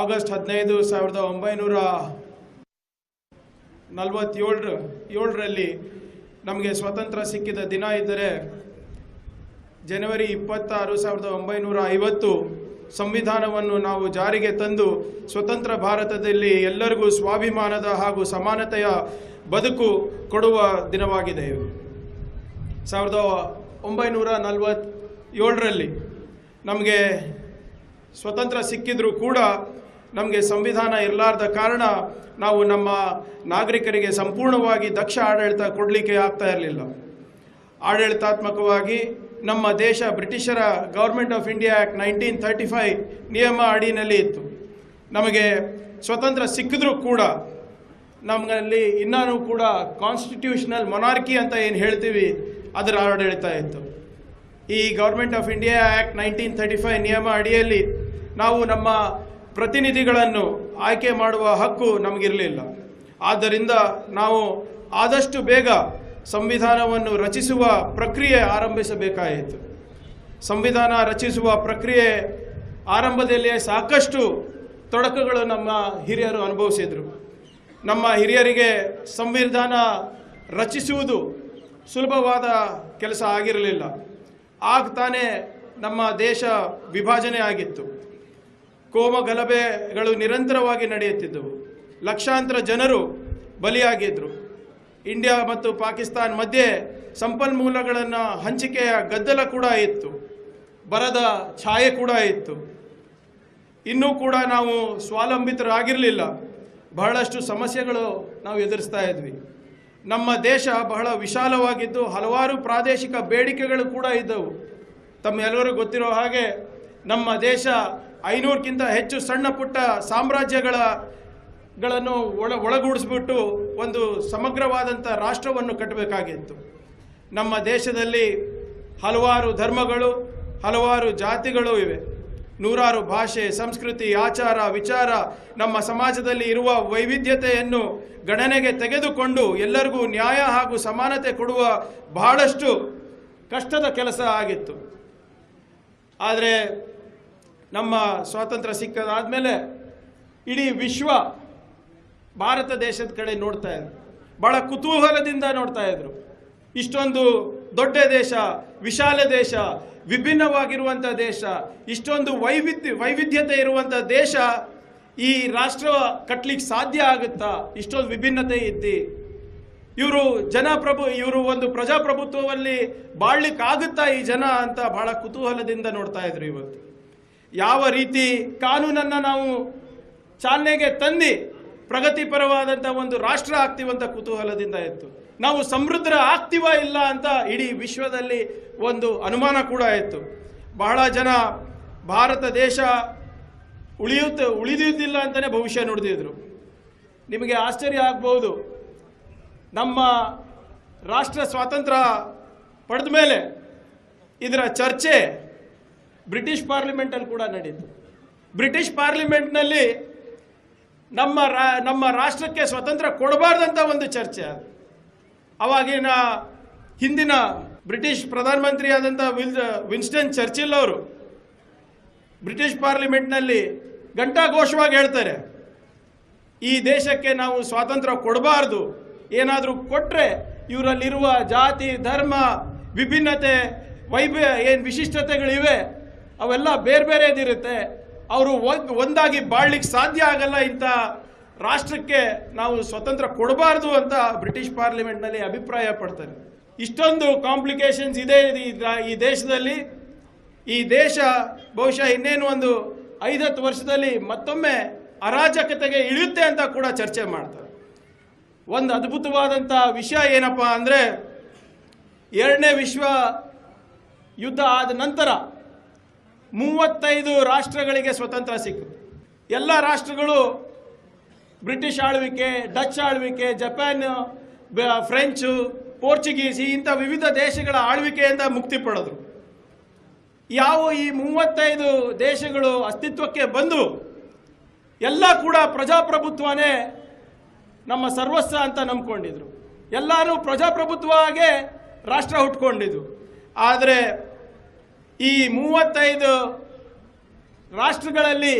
August ಹದಿನೈದು ಸಾವಿರದ ಒಂಬೈನೂರ ನಲವತ್ತೇಳರ, ಏಳರಲ್ಲಿ ನಮಗೆ ಸ್ವತಂತ್ರ ಸಿಕ್ಕಿದ ದಿನ ಇದ್ದರೆ ಜನವರಿ ಇಪ್ಪತ್ತಾರು ಸಾವಿರದ ಒಂಬೈನೂರ ಐವತ್ತು ಸಂವಿಧಾನವನ್ನು ನಾವು ಜಾರಿಗೆ ತಂದು ಸ್ವತಂತ್ರ ಭಾರತದಲ್ಲಿ ಎಲ್ಲರಿಗೂ ಸ್ವಾಭಿಮಾನದ ಹಾಗೂ ಸಮಾನತೆಯ ಬದುಕು ಕೊಡುವ ದಿನವಾಗಿದೆ. ಸಾವಿರದ ಒಂಬೈನೂರ ನಲವತ್ತೇಳರಲ್ಲಿ ನಮಗೆ ಸ್ವತಂತ್ರ ಸಿಕ್ಕಿದ್ರೂ ಕೂಡ ನಮಗೆ ಸಂವಿಧಾನ ಇರಲಾರ್ದ ಕಾರಣ ನಾವು ನಮ್ಮ ನಾಗರಿಕರಿಗೆ ಸಂಪೂರ್ಣವಾಗಿ ದಕ್ಷ ಆಡಳಿತ ಕೊಡಲಿಕ್ಕೆ ಆಗ್ತಾ ಇರಲಿಲ್ಲ. ಆಡಳಿತಾತ್ಮಕವಾಗಿ ನಮ್ಮ ದೇಶ ಬ್ರಿಟಿಷರ government of India act nineteen thirty five ನಿಯಮ ಅಡಿಯಲ್ಲಿ ಇತ್ತು. ನಮಗೆ ಸ್ವತಂತ್ರ ಸಿಕ್ಕಿದ್ರೂ ಕೂಡ ನಮ್ಮಲ್ಲಿ ಇನ್ನೂ ಕೂಡ ಕಾನ್ಸ್ಟಿಟ್ಯೂಷನಲ್ ಮೊನಾರ್ಕಿ ಅಂತ ಏನು ಹೇಳ್ತೀವಿ, ಅದರ ಆಡಳಿತ ಇತ್ತು. ಈ government of India act nineteen thirty five ನಿಯಮ ಅಡಿಯಲ್ಲಿ ನಾವು ನಮ್ಮ ಪ್ರತಿನಿಧಿಗಳನ್ನು ಆಯ್ಕೆ ಮಾಡುವ ಹಕ್ಕು ನಮಗಿರಲಿಲ್ಲ. ಆದ್ದರಿಂದ ನಾವು ಆದಷ್ಟು ಬೇಗ ಸಂವಿಧಾನವನ್ನು ರಚಿಸುವ ಪ್ರಕ್ರಿಯೆ ಆರಂಭಿಸಬೇಕಾಯಿತು. ಸಂವಿಧಾನ ರಚಿಸುವ ಪ್ರಕ್ರಿಯೆ ಆರಂಭದಲ್ಲಿಯೇ ಸಾಕಷ್ಟು ತೊಡಕುಗಳು ನಮ್ಮ ಹಿರಿಯರು ಅನುಭವಿಸಿದರು. ನಮ್ಮ ಹಿರಿಯರಿಗೆ ಸಂವಿಧಾನ ರಚಿಸುವುದು ಸುಲಭವಾದ ಕೆಲಸ ಆಗಿರಲಿಲ್ಲ. ಆಗ ತಾನೇ ನಮ್ಮ ದೇಶ ವಿಭಜನೆ ಆಗಿತ್ತು. ಕೋಮ ಗಲಭೆಗಳು ನಿರಂತರವಾಗಿ ನಡೆಯುತ್ತಿದ್ದವು. ಲಕ್ಷಾಂತರ ಜನರು ಬಲಿಯಾಗಿದ್ದರು ಇಂಡಿಯಾ ಮತ್ತು ಪಾಕಿಸ್ತಾನ್ ಮಧ್ಯೆ ಸಂಪನ್ಮೂಲಗಳನ್ನು ಹಂಚಿಕೆಯ ಗದ್ದಲ ಕೂಡ ಇತ್ತು. ಬರದ ಛಾಯೆ ಕೂಡ ಇತ್ತು. ಇನ್ನೂ ಕೂಡ ನಾವು ಸ್ವಾವಲಂಬಿತರಾಗಿರಲಿಲ್ಲ. ಬಹಳಷ್ಟು ಸಮಸ್ಯೆಗಳು ನಾವು ಎದುರಿಸ್ತಾ ಇದ್ವಿ. ನಮ್ಮ ದೇಶ ಬಹಳ ವಿಶಾಲವಾಗಿದ್ದು ಹಲವಾರು ಪ್ರಾದೇಶಿಕ ಬೇಡಿಕೆಗಳು ಕೂಡ ಇದ್ದವು. ತಮ್ಮೆಲ್ಲರೂ ಗೊತ್ತಿರೋ ಹಾಗೆ ನಮ್ಮ ದೇಶ ಐನೂರಕ್ಕಿಂತ ಹೆಚ್ಚು ಸಣ್ಣ ಪುಟ್ಟ ಸಾಮ್ರಾಜ್ಯಗಳ ಗಳನ್ನು ಒಳ, ಒಳಗೂಡಿಸ್ಬಿಟ್ಟು ಒಂದು ಸಮಗ್ರವಾದಂಥ ರಾಷ್ಟ್ರವನ್ನು ಕಟ್ಟಬೇಕಾಗಿತ್ತು. ನಮ್ಮ ದೇಶದಲ್ಲಿ ಹಲವಾರು ಧರ್ಮಗಳು, ಹಲವಾರು ಜಾತಿಗಳು ಇವೆ. ನೂರಾರು ಭಾಷೆ, ಸಂಸ್ಕೃತಿ, ಆಚಾರ, ವಿಚಾರ, ನಮ್ಮ ಸಮಾಜದಲ್ಲಿ ಇರುವ ವೈವಿಧ್ಯತೆಯನ್ನು ಗಣನೆಗೆ ತೆಗೆದುಕೊಂಡು ಎಲ್ಲರಿಗೂ ನ್ಯಾಯ ಹಾಗೂ ಸಮಾನತೆ ಕೊಡುವ ಬಹಳಷ್ಟು ಕಷ್ಟದ ಕೆಲಸ ಆಗಿತ್ತು. ಆದರೆ ನಮ್ಮ ಸ್ವಾತಂತ್ರ್ಯ ಸಿಕ್ಕದಾದಮೇಲೆ ಇಡೀ ವಿಶ್ವ ಭಾರತ ದೇಶದ ಕಡೆ ನೋಡ್ತಾ ಇದ್ರು. ಭಾಳ ಕುತೂಹಲದಿಂದ ನೋಡ್ತಾ ಇದ್ರು. ಇಷ್ಟೊಂದು ದೊಡ್ಡ ದೇಶ, ವಿಶಾಲ ದೇಶ ವಿಭಿನ್ನವಾಗಿರುವಂಥ ದೇಶ, ಇಷ್ಟೊಂದು ವೈವಿಧ್ಯ, ವೈವಿಧ್ಯತೆ ಇರುವಂಥ ದೇಶ ಈ ರಾಷ್ಟ್ರ ಕಟ್ಲಿಕ್ಕೆ ಸಾಧ್ಯ ಆಗುತ್ತಾ? ಇಷ್ಟೊಂದು ವಿಭಿನ್ನತೆ ಇದ್ದಿ. ಇವರು ಜನಪ್ರಭು, ಇವರು ಒಂದು ಪ್ರಜಾಪ್ರಭುತ್ವದಲ್ಲಿ ಬಾಳ್ಲಿಕ್ಕಾಗುತ್ತಾ ಈ ಜನ ಅಂತ ಬಹಳ ಕುತೂಹಲದಿಂದ ನೋಡ್ತಾ ಇದ್ರು ಇವತ್ತು. ಯಾವ ರೀತಿ ಕಾನೂನನ್ನು ನಾವು ಚಾಲನೆಗೆ ತಂದು ಪ್ರಗತಿಪರವಾದಂಥ ಒಂದು ರಾಷ್ಟ್ರ ಆಗ್ತೀವಂತ ಕುತೂಹಲದಿಂದ ಇತ್ತು ನಾವು ಸಮೃದ್ಧ ಆಗ್ತೀವ ಇಲ್ಲ ಅಂತ ಇಡೀ ವಿಶ್ವದಲ್ಲಿ ಒಂದು ಅನುಮಾನ ಕೂಡ ಇತ್ತು ಬಹಳ ಜನ ಭಾರತ ದೇಶ ಉಳಿಯುತ್ತ, ಉಳಿದಿದ್ದಿಲ್ಲ ಅಂತಲೇ ಭವಿಷ್ಯ ನೋಡಿದ್ರು ನಿಮಗೆ ಆಶ್ಚರ್ಯ ಆಗ್ಬೋದು ನಮ್ಮ ರಾಷ್ಟ್ರ ಸ್ವಾತಂತ್ರ್ಯ ಪಡೆದ ಮೇಲೆ ಇದರ ಚರ್ಚೆ ಬ್ರಿಟಿಷ್ ಪಾರ್ಲಿಮೆಂಟಲ್ಲಿ ಕೂಡ ನಡೀತು ಬ್ರಿಟಿಷ್ ಪಾರ್ಲಿಮೆಂಟ್ನಲ್ಲಿ ನಮ್ಮ ನಮ್ಮ ರಾಷ್ಟ್ರಕ್ಕೆ ಸ್ವತಂತ್ರ ಕೊಡಬಾರ್ದಂಥ ಒಂದು ಚರ್ಚೆ. ಅದು ಅವಾಗಿನ ಹಿಂದಿನ ಬ್ರಿಟಿಷ್ ಪ್ರಧಾನಮಂತ್ರಿ ಆದಂಥ ವಿಲ್, ವಿನ್ಸ್ಟನ್ ಚರ್ಚಿಲ್ ಅವರು ಬ್ರಿಟಿಷ್ ಪಾರ್ಲಿಮೆಂಟ್ನಲ್ಲಿ ಘಂಟಾಘೋಷವಾಗಿ ಹೇಳ್ತಾರೆ, ಈ ದೇಶಕ್ಕೆ ನಾವು ಸ್ವಾತಂತ್ರ್ಯ ಕೊಡಬಾರ್ದು. ಏನಾದರೂ ಕೊಟ್ಟರೆ ಇವರಲ್ಲಿರುವ ಜಾತಿ, ಧರ್ಮ, ವಿಭಿನ್ನತೆ, ವೈಭ, ಏನು ವಿಶಿಷ್ಟತೆಗಳಿವೆ ಅವೆಲ್ಲ ಬೇರೆ ಬೇರೆದಿರುತ್ತೆ. ಅವರು ಒಂದ್, ಒಂದಾಗಿ ಬಾಳ್ಲಿಕ್ಕೆ ಸಾಧ್ಯ ಆಗಲ್ಲ ಇಂಥ ರಾಷ್ಟ್ರಕ್ಕೆ ನಾವು ಸ್ವತಂತ್ರ ಕೊಡಬಾರ್ದು ಅಂತ ಬ್ರಿಟಿಷ್ ಪಾರ್ಲಿಮೆಂಟ್ನಲ್ಲಿ ಅಭಿಪ್ರಾಯ ಪಡ್ತಾರೆ. ಇಷ್ಟೊಂದು ಕಾಂಪ್ಲಿಕೇಶನ್ಸ್ ಇದೆ ಈ ದೇಶದಲ್ಲಿ. ಈ ದೇಶ ಬಹುಶಃ ಇನ್ನೇನು ಒಂದು ಐದತ್ತು ವರ್ಷದಲ್ಲಿ ಮತ್ತೊಮ್ಮೆ ಅರಾಜಕತೆಗೆ ಇಳಿಯುತ್ತೆ ಅಂತ ಕೂಡ ಚರ್ಚೆ ಮಾಡ್ತಾರೆ. ಒಂದು ಅದ್ಭುತವಾದಂಥ ವಿಷಯ ಏನಪ್ಪ ಅಂದರೆ, ಎರಡನೇ ವಿಶ್ವ ಯುದ್ಧ ಆದ ನಂತರ ಮೂವತ್ತೈದು ರಾಷ್ಟ್ರಗಳಿಗೆ ಸ್ವತಂತ್ರ ಸಿಕ್ಕು. ಎಲ್ಲ ರಾಷ್ಟ್ರಗಳು ಬ್ರಿಟಿಷ್ ಆಳ್ವಿಕೆ, ಡಚ್ ಆಳ್ವಿಕೆ, ಜಪಾನ್ ಫ್ರೆಂಚು, ಪೋರ್ಚುಗೀಸ್, ಇಂಥ ವಿವಿಧ ದೇಶಗಳ ಆಳ್ವಿಕೆಯಿಂದ ಮುಕ್ತಿ ಪಡೆದ್ರು. ಯಾವ ಈ ಮೂವತ್ತೈದು ದೇಶಗಳು ಅಸ್ತಿತ್ವಕ್ಕೆ ಬಂದು ಎಲ್ಲ ಕೂಡ ಪ್ರಜಾಪ್ರಭುತ್ವನೇ ನಮ್ಮ ಸರ್ವಸ್ವ ಅಂತ ನಂಬ್ಕೊಂಡಿದ್ರು. ಎಲ್ಲರೂ ಪ್ರಜಾಪ್ರಭುತ್ವಗೆ ರಾಷ್ಟ್ರ ಹುಟ್ಕೊಂಡಿದ್ರು. ಆದರೆ ಈ ಮೂವತ್ತೈದು ರಾಷ್ಟ್ರಗಳಲ್ಲಿ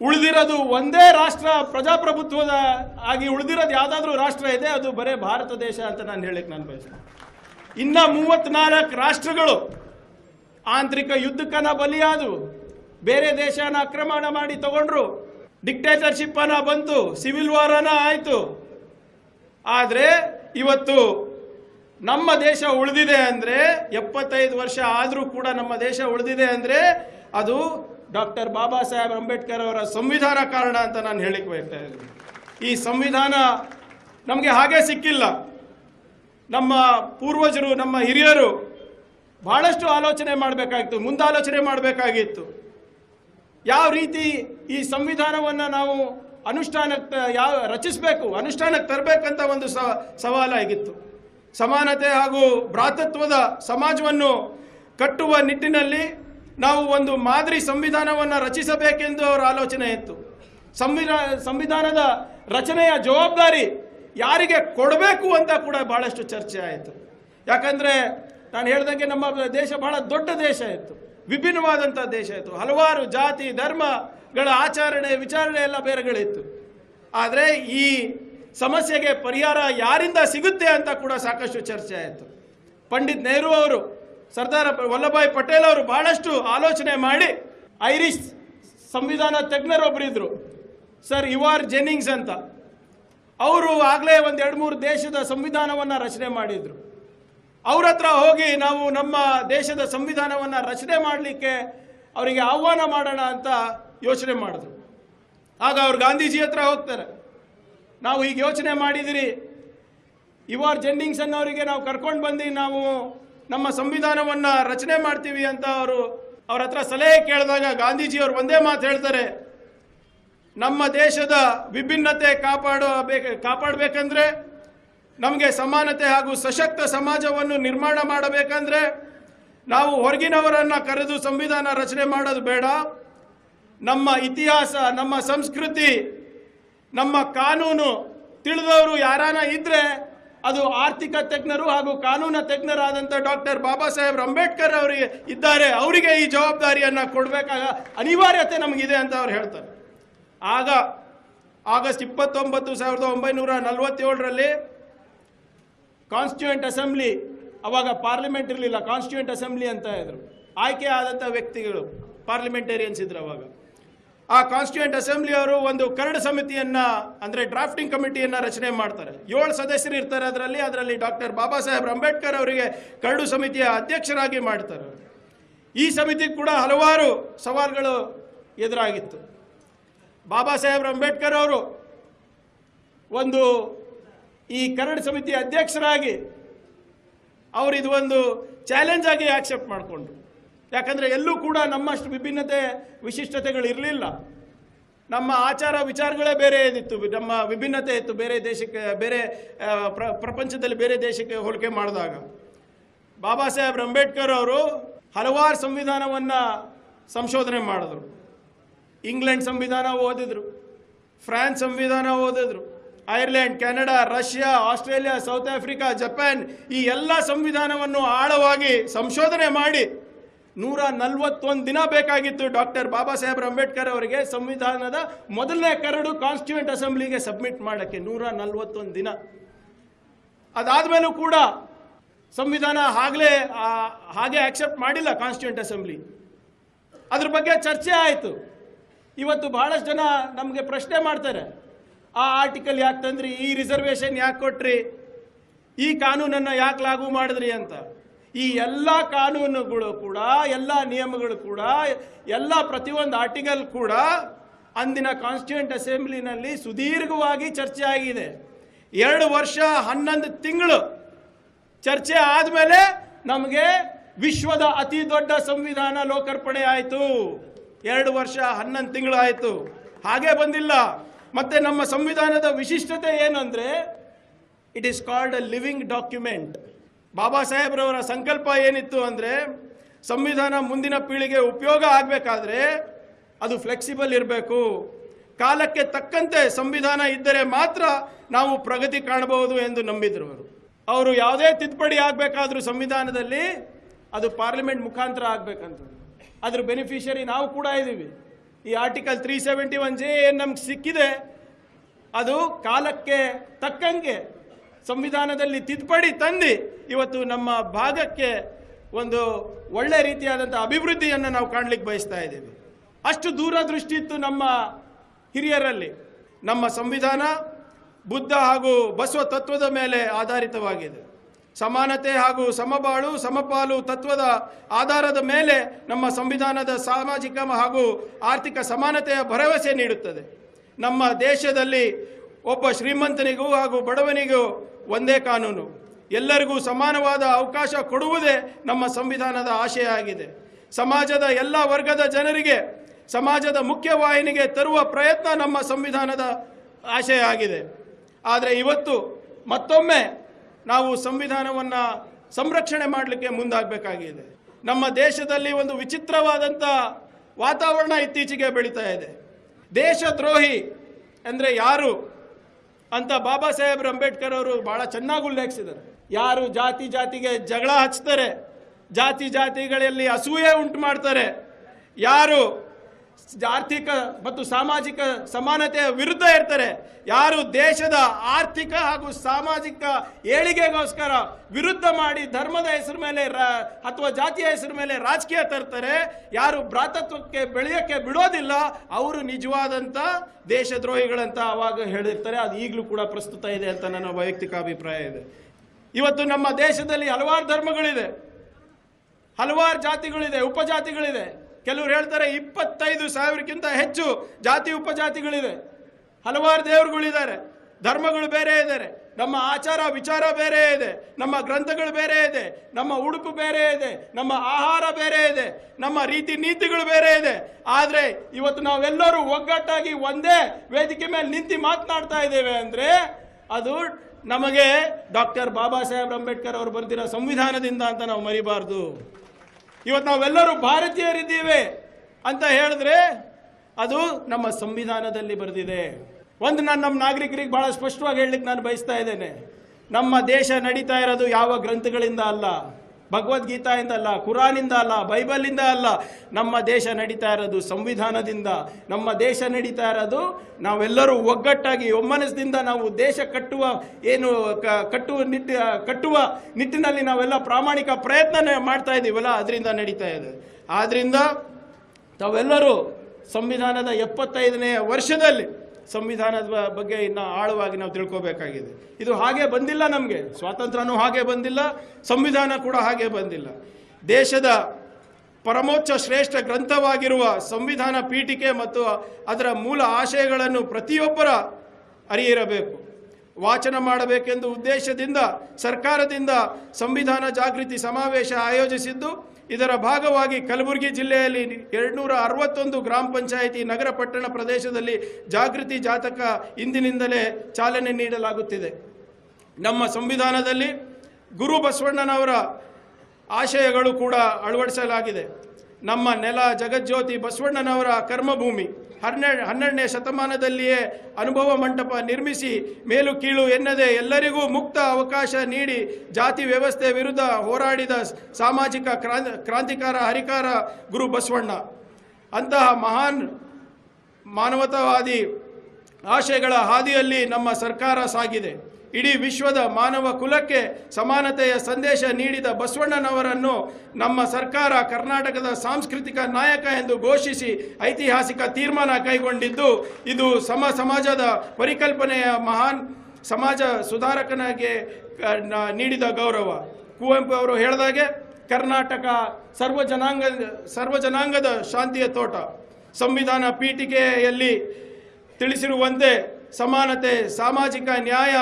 ಉಳಿದಿರೋದು ಒಂದೇ ರಾಷ್ಟ್ರ ಪ್ರಜಾಪ್ರಭುತ್ವದ ಆಗಿ ಉಳಿದಿರೋದು ಯಾವುದಾದ್ರೂ ರಾಷ್ಟ್ರ ಇದೆ, ಅದು ಬರೇ ಭಾರತ ದೇಶ ಅಂತ ನಾನು ಹೇಳಕ್ಕೆ ನಾನು ಬಯಸ್ತೇನೆ. ಇನ್ನ ಮೂವತ್ನಾಲ್ಕು ರಾಷ್ಟ್ರಗಳು ಆಂತರಿಕ ಯುದ್ಧಕ್ಕನ ಬಲಿಯಾದವು. ಬೇರೆ ದೇಶನ ಆಕ್ರಮಣ ಮಾಡಿ ತಗೊಂಡ್ರು. ಡಿಕ್ಟೇಟರ್ಶಿಪ್ ಅನ್ನ ಬಂತು ಸಿವಿಲ್ ವಾರನ ಆಯ್ತು. ಆದರೆ ಇವತ್ತು ನಮ್ಮ ದೇಶ ಉಳಿದಿದೆ ಅಂದರೆ ಎಪ್ಪತ್ತೈದು ವರ್ಷ ಆದರೂ ಕೂಡ ನಮ್ಮ ದೇಶ ಉಳಿದಿದೆ ಅಂದರೆ ಅದು ಡಾಕ್ಟರ್ ಬಾಬಾ ಸಾಹೇಬ್ ಅಂಬೇಡ್ಕರ್ ಅವರ ಸಂವಿಧಾನ ಕಾರಣ ಅಂತ ನಾನು ಹೇಳಿಕ್ ಬಯಸ್ತಾ ಇದ್ದೀನಿ. ಈ ಸಂವಿಧಾನ ನಮಗೆ ಹಾಗೆ ಸಿಕ್ಕಿಲ್ಲ. ನಮ್ಮ ಪೂರ್ವಜರು, ನಮ್ಮ ಹಿರಿಯರು ಬಹಳಷ್ಟು ಆಲೋಚನೆ ಮಾಡಬೇಕಾಗಿತ್ತು, ಮುಂದಾಲೋಚನೆ ಮಾಡಬೇಕಾಗಿತ್ತು. ಯಾವ ರೀತಿ ಈ ಸಂವಿಧಾನವನ್ನು ನಾವು ಅನುಷ್ಠಾನಕ್ಕೆ, ಯಾವ, ರಚಿಸಬೇಕು, ಅನುಷ್ಠಾನಕ್ಕೆ ತರಬೇಕಂತ ಒಂದು ಸವಾಲಾಗಿತ್ತು. ಸಮಾನತೆ ಹಾಗೂ ಭ್ರಾತೃತ್ವದ ಸಮಾಜವನ್ನು ಕಟ್ಟುವ ನಿಟ್ಟಿನಲ್ಲಿ ನಾವು ಒಂದು ಮಾದರಿ ಸಂವಿಧಾನವನ್ನು ರಚಿಸಬೇಕೆಂದು ಅವರ ಆಲೋಚನೆ ಇತ್ತು. ಸಂವಿಧಾನ ಸಂವಿಧಾನದ ರಚನೆಯ ಜವಾಬ್ದಾರಿ ಯಾರಿಗೆ ಕೊಡಬೇಕು ಅಂತ ಕೂಡ ಬಹಳಷ್ಟು ಚರ್ಚೆ ಆಯಿತು. ಯಾಕಂದರೆ ನಾನು ಹೇಳ್ದಂಗೆ ನಮ್ಮ ದೇಶ ಬಹಳ ದೊಡ್ಡ ದೇಶ ಇತ್ತು. ವಿಭಿನ್ನವಾದಂಥ ದೇಶ ಇತ್ತು. ಹಲವಾರು ಜಾತಿ, ಧರ್ಮಗಳ ಆಚರಣೆ, ವಿಚಾರಣೆ ಎಲ್ಲ ಬೇರೆಗಳಿತ್ತು. ಆದರೆ ಈ ಸಮಸ್ಯೆಗೆ ಪರಿಹಾರ ಯಾರಿಂದ ಸಿಗುತ್ತೆ ಅಂತ ಕೂಡ ಸಾಕಷ್ಟು ಚರ್ಚೆ ಆಯಿತು. ಪಂಡಿತ್ ನೆಹರು ಅವರು, ಸರ್ದಾರ್ ವಲ್ಲಭಾಯ್ ಪಟೇಲ್ ಅವರು ಬಹಳಷ್ಟು ಆಲೋಚನೆ ಮಾಡಿ ಐರಿಷ್ ಸಂವಿಧಾನ ತಜ್ಞರೊಬ್ಬರಿದ್ರು ಸರ್ ಯು ಆರ್ ಜೆನಿಂಗ್ಸ್ ಅಂತ. ಅವರು ಆಗಲೇ ಒಂದು ಎರಡು ಮೂರು ದೇಶದ ಸಂವಿಧಾನವನ್ನು ರಚನೆ ಮಾಡಿದರು. ಅವ್ರ ಹತ್ರ ಹೋಗಿ ನಾವು ನಮ್ಮ ದೇಶದ ಸಂವಿಧಾನವನ್ನು ರಚನೆ ಮಾಡಲಿಕ್ಕೆ ಅವರಿಗೆ ಆಹ್ವಾನ ಮಾಡೋಣ ಅಂತ ಯೋಚನೆ ಮಾಡಿದ್ರು. ಆಗ ಅವ್ರು ಗಾಂಧೀಜಿ ಹತ್ರ ಹೋಗ್ತಾರೆ. ನಾವು ಈಗ ಯೋಚನೆ ಮಾಡಿದಿರಿ. ಯು ಆರ್ ಜೆಂಡಿಂಗ್ಸನ್ ಅವರಿಗೆ ನಾವು ಕರ್ಕೊಂಡು ಬಂದು ನಾವು ನಮ್ಮ ಸಂವಿಧಾನವನ್ನು ರಚನೆ ಮಾಡ್ತೀವಿ ಅಂತ ಅವರು ಅವ್ರ ಹತ್ರ ಸಲಹೆ ಕೇಳಿದಾಗ ಗಾಂಧೀಜಿಯವರು ಒಂದೇ ಮಾತು ಹೇಳ್ತಾರೆ. ನಮ್ಮ ದೇಶದ ವಿಭಿನ್ನತೆ ಕಾಪಾಡಬೇಕು ಕಾಪಾಡಬೇಕಂದ್ರೆ ನಮಗೆ ಸಮಾನತೆ ಹಾಗೂ ಸಶಕ್ತ ಸಮಾಜವನ್ನು ನಿರ್ಮಾಣ ಮಾಡಬೇಕಂದ್ರೆ ನಾವು ಹೊರಗಿನವರನ್ನು ಕರೆದು ಸಂವಿಧಾನ ರಚನೆ ಮಾಡೋದು ಬೇಡ. ನಮ್ಮ ಇತಿಹಾಸ, ನಮ್ಮ ಸಂಸ್ಕೃತಿ ನಮ್ಮ ಕಾನೂನು ತಿಳಿದವರು ಯಾರಾನ ಇದ್ರೆ ಅದು ಆರ್ಥಿಕ ತಜ್ಞರು ಹಾಗೂ ಕಾನೂನು ತಜ್ಞರಾದಂಥ ಡಾಕ್ಟರ್ ಬಾಬಾ ಸಾಹೇಬ್ ಅಂಬೇಡ್ಕರ್ ಅವರಿಗೆ ಇದ್ದಾರೆ, ಅವರಿಗೆ ಈ ಜವಾಬ್ದಾರಿಯನ್ನು ಕೊಡಬೇಕಾದ ಅನಿವಾರ್ಯತೆ ನಮಗಿದೆ ಅಂತ ಅವ್ರು ಹೇಳ್ತಾರೆ. ಆಗ ಆಗಸ್ಟ್ ಇಪ್ಪತ್ತೊಂಬತ್ತು ಸಾವಿರದ ಒಂಬೈನೂರ ನಲವತ್ತೇಳರಲ್ಲಿ ಕಾನ್ಸ್ಟಿಟ್ಯೂಂಟ್ ಅಸೆಂಬ್ಲಿ ಅವಾಗ ಪಾರ್ಲಿಮೆಂಟ್ ಇರಲಿಲ್ಲ ಕಾನ್ಸ್ಟಿಟ್ಯೂಂಟ್ ಅಸೆಂಬ್ಲಿ ಅಂತ ಇದ್ರು. ಆಯ್ಕೆ ಆದಂಥ ವ್ಯಕ್ತಿಗಳು ಪಾರ್ಲಿಮೆಂಟೇರಿಯನ್ಸ್ ಇದ್ರು ಅವಾಗ. ಆ ಕಾನ್ಸ್ಟಿಟ್ಯೂಂಟ್ ಅಸೆಂಬ್ಲಿ ಅವರು ಒಂದು ಕರಡು ಸಮಿತಿಯನ್ನ, ಅಂದ್ರೆ ಡ್ರಾಫ್ಟಿಂಗ್ ಕಮಿಟಿಯನ್ನ ರಚನೆ ಮಾಡ್ತಾರೆ. ಏಳು ಸದಸ್ಯರು ಇರ್ತಾರೆ ಅದರಲ್ಲಿ. ಅದರಲ್ಲಿ ಡಾಕ್ಟರ್ ಬಾಬಾ ಸಾಹೇಬ್ ಅಂಬೇಡ್ಕರ್ ಅವರಿಗೆ ಕರಡು ಸಮಿತಿಯ ಅಧ್ಯಕ್ಷರಾಗಿ ಮಾಡ್ತಾರೆ. ಈ ಸಮಿತಿ ಕೂಡ ಹಲವಾರು ಸವಾಲುಗಳು ಎದುರಾಗಿತ್ತು. ಬಾಬಾ ಸಾಹೇಬ್ ಅಂಬೇಡ್ಕರ್ ಅವರು ಒಂದು ಈ ಕರಡು ಸಮಿತಿ ಅಧ್ಯಕ್ಷರಾಗಿ ಅವರು ಇದು ಒಂದು ಚಾಲೆಂಜ್ ಆಗಿ ಆಕ್ಸೆಪ್ಟ್ ಮಾಡಿಕೊಂಡ್ರು. ಯಾಕಂದರೆ ಎಲ್ಲೂ ಕೂಡ ನಮ್ಮಷ್ಟು ವಿಭಿನ್ನತೆ ವಿಶಿಷ್ಟತೆಗಳು ಇರಲಿಲ್ಲ. ನಮ್ಮ ಆಚಾರ ವಿಚಾರಗಳೇ ಬೇರೆ ಇದಿತ್ತು ನಮ್ಮ ವಿಭಿನ್ನತೆ ಇತ್ತು. ಬೇರೆ ದೇಶಕ್ಕೆ, ಬೇರೆ ಪ್ರ- ಪ್ರಪಂಚದಲ್ಲಿ ಬೇರೆ ದೇಶಕ್ಕೆ ಹೋಲಿಕೆ ಮಾಡಿದಾಗ. ಬಾಬಾ ಸಾಹೇಬ್ ಅಂಬೇಡ್ಕರ್ ಅವರು ಹಲವಾರು ಸಂವಿಧಾನವನ್ನು ಸಂಶೋಧನೆ ಮಾಡಿದ್ರು. ಇಂಗ್ಲೆಂಡ್ ಸಂವಿಧಾನ ಓದಿದ್ರು. ಫ್ರಾನ್ಸ್ ಸಂವಿಧಾನ ಓದಿದ್ರು. Ireland, Canada, Russia, Australia, South Africa, Japan ಈ ಎಲ್ಲ ಸಂವಿಧಾನವನ್ನು ಆಳವಾಗಿ ಸಂಶೋಧನೆ ಮಾಡಿ ನೂರ ನಲ್ವತ್ತೊಂದು ದಿನ ಬೇಕಾಗಿತ್ತು ಡಾಕ್ಟರ್ ಬಾಬಾ ಸಾಹೇಬ್ ಅಂಬೇಡ್ಕರ್ ಅವರಿಗೆ ಸಂವಿಧಾನದ ಮೊದಲನೇ ಕರಡು ಕಾನ್ಸ್ಟಿಟ್ಯೂಂಟ್ ಅಸೆಂಬ್ಲಿಗೆ ಸಬ್ಮಿಟ್ ಮಾಡೋಕ್ಕೆ ನೂರ ನಲ್ವತ್ತೊಂದು ದಿನ. ಅದಾದಮೇಲೂ ಕೂಡ ಸಂವಿಧಾನ ಆಗಲೇ ಹಾಗೆ ಆಕ್ಸೆಪ್ಟ್ ಮಾಡಿಲ್ಲ ಕಾನ್ಸ್ಟಿಟ್ಯೂಂಟ್ ಅಸೆಂಬ್ಲಿ. ಅದ್ರ ಬಗ್ಗೆ ಚರ್ಚೆ ಆಯಿತು. ಇವತ್ತು ಬಹಳಷ್ಟು ಜನ ನಮಗೆ ಪ್ರಶ್ನೆ ಮಾಡ್ತಾರೆ. ಆ ಆರ್ಟಿಕಲ್ ಯಾಕೆ ತಂದ್ರಿ? ಈ ರಿಸರ್ವೇಷನ್ ಯಾಕೆ ಕೊಟ್ರಿ? ಈ ಕಾನೂನನ್ನು ಯಾಕೆ ಲಾಗು ಮಾಡಿದ್ರಿ ಅಂತ. ಈ ಎಲ್ಲ ಕಾನೂನುಗಳು ಕೂಡ, ಎಲ್ಲ ನಿಯಮಗಳು ಕೂಡ, ಎಲ್ಲ ಪ್ರತಿಯೊಂದು ಆರ್ಟಿಕಲ್ ಕೂಡ ಅಂದಿನ ಕಾನ್ಸ್ಟಿಟ್ಯೂಂಟ್ ಅಸೆಂಬ್ಲಿನಲ್ಲಿ ಸುದೀರ್ಘವಾಗಿ ಚರ್ಚೆ ಆಗಿದೆ. ಎರಡು ವರ್ಷ, ಹನ್ನೊಂದು ತಿಂಗಳು ಚರ್ಚೆ ಆದಮೇಲೆ ನಮಗೆ ವಿಶ್ವದ ಅತಿ ದೊಡ್ಡ ಸಂವಿಧಾನ ಲೋಕಾರ್ಪಣೆ ಆಯಿತು. ಎರಡು ವರ್ಷ, ಹನ್ನೊಂದು ತಿಂಗಳು ಆಯಿತು. ಹಾಗೆ ಬಂದಿಲ್ಲ. ಮತ್ತೆ ನಮ್ಮ ಸಂವಿಧಾನದ ವಿಶಿಷ್ಟತೆ ಏನಂದ್ರೆ it is called a living document Baba ಸಾಹೇಬ್ರವರ ಸಂಕಲ್ಪ ಏನಿತ್ತು ಅಂದರೆ ಸಂವಿಧಾನ ಮುಂದಿನ ಪೀಳಿಗೆ ಉಪಯೋಗ ಆಗಬೇಕಾದ್ರೆ ಅದು ಫ್ಲೆಕ್ಸಿಬಲ್ ಇರಬೇಕು. ಕಾಲಕ್ಕೆ ತಕ್ಕಂತೆ ಸಂವಿಧಾನ ಇದ್ದರೆ ಮಾತ್ರ ನಾವು ಪ್ರಗತಿ ಕಾಣಬಹುದು ಎಂದು ನಂಬಿದ್ರು ಅವರು. ಅವರು ಯಾವುದೇ ತಿದ್ದುಪಡಿ ಆಗಬೇಕಾದ್ರೂ ಸಂವಿಧಾನದಲ್ಲಿ ಅದು ಪಾರ್ಲಿಮೆಂಟ್ ಮುಖಾಂತರ ಆಗಬೇಕಂತ ಅದ್ರ ಬೆನಿಫಿಷರಿ ನಾವು ಕೂಡ ಇದ್ದೀವಿ ಈ article three seventy one J ಏನು ನಮ್ಗೆ ಸಿಕ್ಕಿದೆ, ಅದು ಕಾಲಕ್ಕೆ ತಕ್ಕಂಗೆ ಸಂವಿಧಾನದಲ್ಲಿ ತಿದ್ದುಪಡಿ ತಂದು ಇವತ್ತು ನಮ್ಮ ಭಾಗಕ್ಕೆ ಒಂದು ಒಳ್ಳೆ ರೀತಿಯಾದಂಥ ಅಭಿವೃದ್ಧಿಯನ್ನು ನಾವು ಕಾಣಲಿಕ್ಕೆ ಬಯಸ್ತಾ ಇದ್ದೀವಿ. ಅಷ್ಟು ದೂರದೃಷ್ಟಿ ಇತ್ತು ನಮ್ಮ ಹಿರಿಯರಲ್ಲಿ. ನಮ್ಮ ಸಂವಿಧಾನ ಬುದ್ಧ ಹಾಗೂ ಬಸವ ತತ್ವದ ಮೇಲೆ ಆಧಾರಿತವಾಗಿದೆ. ಸಮಾನತೆ ಹಾಗೂ ಸಮಬಾಳು, ಸಮಪಾಲು ತತ್ವದ ಆಧಾರದ ಮೇಲೆ ನಮ್ಮ ಸಂವಿಧಾನದ ಸಾಮಾಜಿಕ ಹಾಗೂ ಆರ್ಥಿಕ ಸಮಾನತೆಯ ಭರವಸೆ ನೀಡುತ್ತದೆ. ನಮ್ಮ ದೇಶದಲ್ಲಿ ಒಬ್ಬ ಶ್ರೀಮಂತನಿಗೂ ಹಾಗೂ ಬಡವನಿಗೂ ಒಂದೇ ಕಾನೂನು. ಎಲ್ಲರಿಗೂ ಸಮಾನವಾದ ಅವಕಾಶ ಕೊಡುವುದೇ ನಮ್ಮ ಸಂವಿಧಾನದ ಆಶಯ ಆಗಿದೆ ಸಮಾಜದ ಎಲ್ಲ ವರ್ಗದ ಜನರಿಗೆ, ಸಮಾಜದ ಮುಖ್ಯವಾಹಿನಿಗೆ ತರುವ ಪ್ರಯತ್ನ ನಮ್ಮ ಸಂವಿಧಾನದ ಆಶಯ ಆಗಿದೆ ಆದರೆ ಇವತ್ತು ಮತ್ತೊಮ್ಮೆ ನಾವು ಸಂವಿಧಾನವನ್ನು ಸಂರಕ್ಷಣೆ ಮಾಡಲಿಕ್ಕೆ ಮುಂದಾಗಬೇಕಾಗಿದೆ. ನಮ್ಮ ದೇಶದಲ್ಲಿ ಒಂದು ವಿಚಿತ್ರವಾದಂಥ ವಾತಾವರಣ ಇತ್ತೀಚೆಗೆ ಬೆಳೀತಾ ಇದೆ. ದೇಶದ್ರೋಹಿ ಅಂದರೆ ಯಾರು? ಅಂತ ಬಾಬಾ ಸಾಹೇಬ್ ಅಂಬೇಡ್ಕರ್ ಅವರು ಬಹಳ ಚೆನ್ನಾಗಿ ಉಲ್ಲೇಖಿಸಿದ್ದಾರೆ. ಯಾರು ಜಾತಿ ಜಾತಿಗೆ ಜಗಳ ಹಚ್ತಾರೆ, ಜಾತಿ ಜಾತಿಗಳಲ್ಲಿ ಅಸೂಯೆ ಉಂಟು ಮಾಡ್ತಾರೆ. ಯಾರು ಆರ್ಥಿಕ ಮತ್ತು ಸಾಮಾಜಿಕ ಸಮಾನತೆಯ ವಿರುದ್ಧ ಇರ್ತಾರೆ. ಯಾರು ದೇಶದ ಆರ್ಥಿಕ ಹಾಗೂ ಸಾಮಾಜಿಕ ಏಳಿಗೆಗೋಸ್ಕರ ವಿರುದ್ಧ ಮಾಡಿ ಧರ್ಮದ ಹೆಸರು ಮೇಲೆ ಅಥವಾ ಜಾತಿಯ ಹೆಸರು ಮೇಲೆ ರಾಜಕೀಯ ತರ್ತಾರೆ, ಯಾರು ಭ್ರಾತತ್ವಕ್ಕೆ ಬೆಳೆಯೋಕ್ಕೆ ಬಿಡೋದಿಲ್ಲ, ಅವರು ನಿಜವಾದಂಥ ದೇಶದ್ರೋಹಿಗಳಂತ ಆವಾಗ ಹೇಳಿರ್ತಾರೆ. ಅದು ಈಗಲೂ ಕೂಡ ಪ್ರಸ್ತುತ ಇದೆ ಅಂತ ನನ್ನ ವೈಯಕ್ತಿಕ ಅಭಿಪ್ರಾಯ ಇದೆ. ಇವತ್ತು ನಮ್ಮ ದೇಶದಲ್ಲಿ ಹಲವಾರು ಧರ್ಮಗಳಿದೆ. ಹಲವಾರು ಜಾತಿಗಳಿದೆ, ಉಪಜಾತಿಗಳಿದೆ. ಕೆಲವರು ಹೇಳ್ತಾರೆ ಇಪ್ಪತ್ತೈದು ಸಾವಿರಕ್ಕಿಂತ ಹೆಚ್ಚು ಜಾತಿ ಉಪಜಾತಿಗಳಿದೆ. ಹಲವಾರು ದೇವರುಗಳಿದ್ದಾರೆ. ಧರ್ಮಗಳು ಬೇರೆ ಇದ್ದಾರೆ. ನಮ್ಮ ಆಚಾರ ವಿಚಾರ ಬೇರೆ ಇದೆ. ನಮ್ಮ ಗ್ರಂಥಗಳು ಬೇರೆ ಇದೆ. ನಮ್ಮ ಉಡುಪು ಬೇರೆ ಇದೆ. ನಮ್ಮ ಆಹಾರ ಬೇರೆ ಇದೆ. ನಮ್ಮ ರೀತಿ ನೀತಿಗಳು ಬೇರೆ ಇದೆ. ಆದರೆ ಇವತ್ತು ನಾವೆಲ್ಲರೂ ಒಗ್ಗಟ್ಟಾಗಿ ಒಂದೇ ವೇದಿಕೆ ಮೇಲೆ ನಿಂತು ಮಾತನಾಡ್ತಾ ಇದ್ದೇವೆ ಅಂದರೆ ಅದು ನಮಗೆ ಡಾಕ್ಟರ್ ಬಾಬಾ ಸಾಹೇಬ್ ಅಂಬೇಡ್ಕರ್ ಅವರು ಬರ್ತಿರೋ ಸಂವಿಧಾನದಿಂದ ಅಂತ ನಾವು ಮರಿಬಾರ್ದು. ಇವತ್ತು ನಾವೆಲ್ಲರೂ ಭಾರತೀಯರಿದ್ದೀವಿ ಅಂತ ಹೇಳಿದ್ರೆ ಅದು ನಮ್ಮ ಸಂವಿಧಾನದಲ್ಲಿ ಬರೆದಿದೆ. ಒಂದು ನಾನು ನಮ್ಮ ನಾಗರಿಕರಿಗೆ ಬಹಳ ಸ್ಪಷ್ಟವಾಗಿ ಹೇಳಲಿಕ್ಕೆ ನಾನು ಬಯಸ್ತಾ ಇದ್ದೇನೆ. ನಮ್ಮ ದೇಶ ನಡೀತಾ ಇರೋದು ಯಾವ ಗ್ರಂಥಗಳಿಂದ ಅಲ್ಲ. ಭಗವದ್ಗೀತಾಯಿಂದ ಅಲ್ಲ, ಕುರಾನಿಂದ ಅಲ್ಲ, ಬೈಬಲಿಂದ ಅಲ್ಲ, ನಮ್ಮ ದೇಶ ನಡೀತಾ ಇರೋದು ಸಂವಿಧಾನದಿಂದ. ನಮ್ಮ ದೇಶ ನಡೀತಾ ಇರೋದು ನಾವೆಲ್ಲರೂ ಒಗ್ಗಟ್ಟಾಗಿ, ಒಮ್ಮನಸ್ಸಿಂದ ನಾವು ದೇಶ ಕಟ್ಟುವ, ಏನು ಕಟ್ಟುವ ನಿಟ್ಟಿ, ಕಟ್ಟುವ ನಿಟ್ಟಿನಲ್ಲಿ ನಾವೆಲ್ಲ ಪ್ರಾಮಾಣಿಕ ಪ್ರಯತ್ನ ಮಾಡ್ತಾ ಇದ್ದೀವಲ್ಲ, ಅದರಿಂದ ನಡೀತಾ ಇದೆ. ಆದ್ದರಿಂದ ತಾವೆಲ್ಲರೂ ಸಂವಿಧಾನದ ಎಪ್ಪತ್ತೈದನೇ ವರ್ಷದಲ್ಲಿ ಸಂವಿಧಾನದ ಬಗ್ಗೆ ಇನ್ನು ಆಳವಾಗಿ ನಾವು ತಿಳ್ಕೋಬೇಕಾಗಿದೆ. ಇದು ಹಾಗೆ ಬಂದಿಲ್ಲ ನಮಗೆ. ಸ್ವಾತಂತ್ರ್ಯನೂ ಹಾಗೆ ಬಂದಿಲ್ಲ, ಸಂವಿಧಾನ ಕೂಡ ಹಾಗೆ ಬಂದಿಲ್ಲ. ದೇಶದ ಪರಮೋಚ್ಚ ಶ್ರೇಷ್ಠ ಗ್ರಂಥವಾಗಿರುವ ಸಂವಿಧಾನ ಪೀಠಿಕೆ ಮತ್ತು ಅದರ ಮೂಲ ಆಶಯಗಳನ್ನು ಪ್ರತಿಯೊಬ್ಬರ ಅರಿಯಿರಬೇಕು. ವಾಚನ ಮಾಡಬೇಕೆಂದು ಉದ್ದೇಶದಿಂದ, ಸರ್ಕಾರದಿಂದ ಸಂವಿಧಾನ ಜಾಗೃತಿ ಸಮಾವೇಶ ಆಯೋಜಿಸಿದ್ದು ಇದರ ಭಾಗವಾಗಿ ಕಲಬುರಗಿ ಜಿಲ್ಲೆಯಲ್ಲಿ ಎರಡುನೂರ ಅರವತ್ತೊಂದು ಗ್ರಾಮ ಪಂಚಾಯಿತಿ ನಗರ ಪಟ್ಟಣ ಪ್ರದೇಶದಲ್ಲಿ ಜಾಗೃತಿ ಜಾತಕ ಇಂದಿನಿಂದಲೇ ಚಾಲನೆ ನೀಡಲಾಗುತ್ತಿದೆ. ನಮ್ಮ ಸಂವಿಧಾನದಲ್ಲಿ ಗುರು ಬಸವಣ್ಣನವರ ಆಶಯಗಳು ಕೂಡ ಅಳವಡಿಸಲಾಗಿದೆ. ನಮ್ಮ ನೆಲ ಜಗಜ್ಯೋತಿ ಬಸವಣ್ಣನವರ ಕರ್ಮಭೂಮಿ ಹನ್ನೆರಡು ಹನ್ನೆರಡನೇ ಶತಮಾನದಲ್ಲಿಯೇ ಅನುಭವ ಮಂಟಪ ನಿರ್ಮಿಸಿ ಮೇಲು ಕೀಳು ಎನ್ನದೆ ಎಲ್ಲರಿಗೂ ಮುಕ್ತ ಅವಕಾಶ ನೀಡಿ ಜಾತಿ ವ್ಯವಸ್ಥೆ ವಿರುದ್ಧ ಹೋರಾಡಿದ ಸಾಮಾಜಿಕ ಕ್ರಾಂತಿ ಕ್ರಾಂತಿಕಾರ ಹರಿಕಾರ ಗುರು ಬಸವಣ್ಣ. ಅಂತಹ ಮಹಾನ್ ಮಾನವತಾವಾದಿ ಆಶಯಗಳ ಹಾದಿಯಲ್ಲಿ ನಮ್ಮ ಸರ್ಕಾರ ಸಾಗಿದೆ. ಇಡೀ ವಿಶ್ವದ ಮಾನವ ಕುಲಕ್ಕೆ ಸಮಾನತೆಯ ಸಂದೇಶ ನೀಡಿದ ಬಸವಣ್ಣನವರನ್ನು ನಮ್ಮ ಸರ್ಕಾರ ಕರ್ನಾಟಕದ ಸಾಂಸ್ಕೃತಿಕ ನಾಯಕ ಎಂದು ಘೋಷಿಸಿ ಐತಿಹಾಸಿಕ ತೀರ್ಮಾನ ಕೈಗೊಂಡಿದ್ದು, ಇದು ಸಮ ಸಮಾಜದ ಪರಿಕಲ್ಪನೆಯ ಮಹಾನ್ ಸಮಾಜ ಸುಧಾರಕನಾಗೆ ನೀಡಿದ ಗೌರವ. ಕುವೆಂಪು ಅವರು ಹೇಳಿದಾಗೆ ಕರ್ನಾಟಕ ಸರ್ವ ಜನಾಂಗ, ಸರ್ವ ಜನಾಂಗದ ಶಾಂತಿಯ ತೋಟ. ಸಂವಿಧಾನ ಪೀಠಿಕೆಯಲ್ಲಿ ತಿಳಿಸಿರುವಂತೆ ಸಮಾನತೆ, ಸಾಮಾಜಿಕ ನ್ಯಾಯ,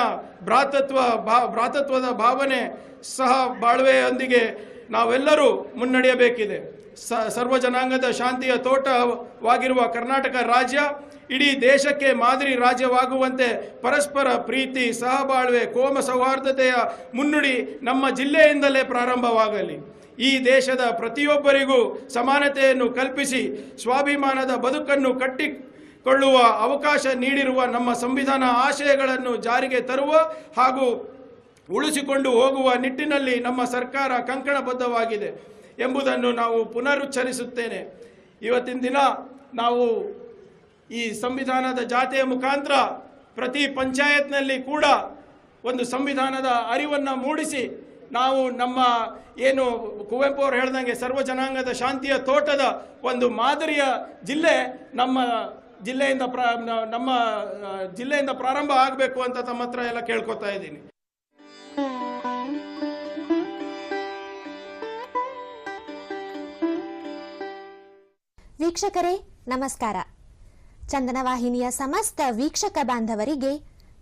ಭ್ರಾತತ್ವ, ಭಾ, ಭ್ರಾತತ್ವದ ಭಾವನೆ ಸಹ ಬಾಳ್ವೆಯೊಂದಿಗೆ ನಾವೆಲ್ಲರೂ ಮುನ್ನಡೆಯಬೇಕಿದೆ. ಸ, ಸರ್ವ ಜನಾಂಗದ ಶಾಂತಿಯ ತೋಟವಾಗಿರುವ ಕರ್ನಾಟಕ ರಾಜ್ಯ ಇಡೀ ದೇಶಕ್ಕೆ ಮಾದರಿ ರಾಜ್ಯವಾಗುವಂತೆ ಪರಸ್ಪರ ಪ್ರೀತಿ, ಸಹಬಾಳ್ವೆ, ಕೋಮ ಸೌಹಾರ್ದತೆಯ ಮುನ್ನುಡಿ ನಮ್ಮ ಜಿಲ್ಲೆಯಿಂದಲೇ ಪ್ರಾರಂಭವಾಗಲಿ. ಈ ದೇಶದ ಪ್ರತಿಯೊಬ್ಬರಿಗೂ ಸಮಾನತೆಯನ್ನು ಕಲ್ಪಿಸಿ, ಸ್ವಾಭಿಮಾನದ ಬದುಕನ್ನು ಕಟ್ಟಿಕೊಳ್ಳುವ ಅವಕಾಶ ನೀಡಿರುವ ನಮ್ಮ ಸಂವಿಧಾನ ಆಶಯಗಳನ್ನು ಜಾರಿಗೆ ತರುವ ಹಾಗೂ ಉಳಿಸಿಕೊಂಡು ಹೋಗುವ ನಿಟ್ಟಿನಲ್ಲಿ ನಮ್ಮ ಸರ್ಕಾರ ಕಂಕಣಬದ್ಧವಾಗಿದೆ ಎಂಬುದನ್ನು ನಾವು ಪುನರುಚ್ಚರಿಸುತ್ತೇನೆ. ಇವತ್ತಿನ ದಿನ ನಾವು ಈ ಸಂವಿಧಾನದ ಜಾತೆಯ ಮುಖಾಂತರ ಪ್ರತಿ ಪಂಚಾಯತ್ನಲ್ಲಿ ಕೂಡ ಒಂದು ಸಂವಿಧಾನದ ಅರಿವನ್ನು ಮೂಡಿಸಿ ನಾವು ನಮ್ಮ ಏನು ಕುವೆಂಪು ಅವರು ಹೇಳ್ದಂಗೆ ಸರ್ವ ಜನಾಂಗದ ಶಾಂತಿಯ ತೋಟದ ಒಂದು ಮಾದರಿಯ ಜಿಲ್ಲೆ ನಮ್ಮ ಜಿಲ್ಲೆಯಿಂದ ನಮ್ಮ ಜಿಲ್ಲೆಯಿಂದ ಪ್ರಾರಂಭ ಆಗಬೇಕು ಅಂತ ತಮ್ಮ ಹತ್ರ ಎಲ್ಲ ಕೇಳ್ಕೊತಾ ಇದ್ದೀನಿ. ವೀಕ್ಷಕರೇ, ನಮಸ್ಕಾರ. ಚಂದನ ವಾಹಿನಿಯ ಸಮಸ್ತ ವೀಕ್ಷಕ ಬಾಂಧವರಿಗೆ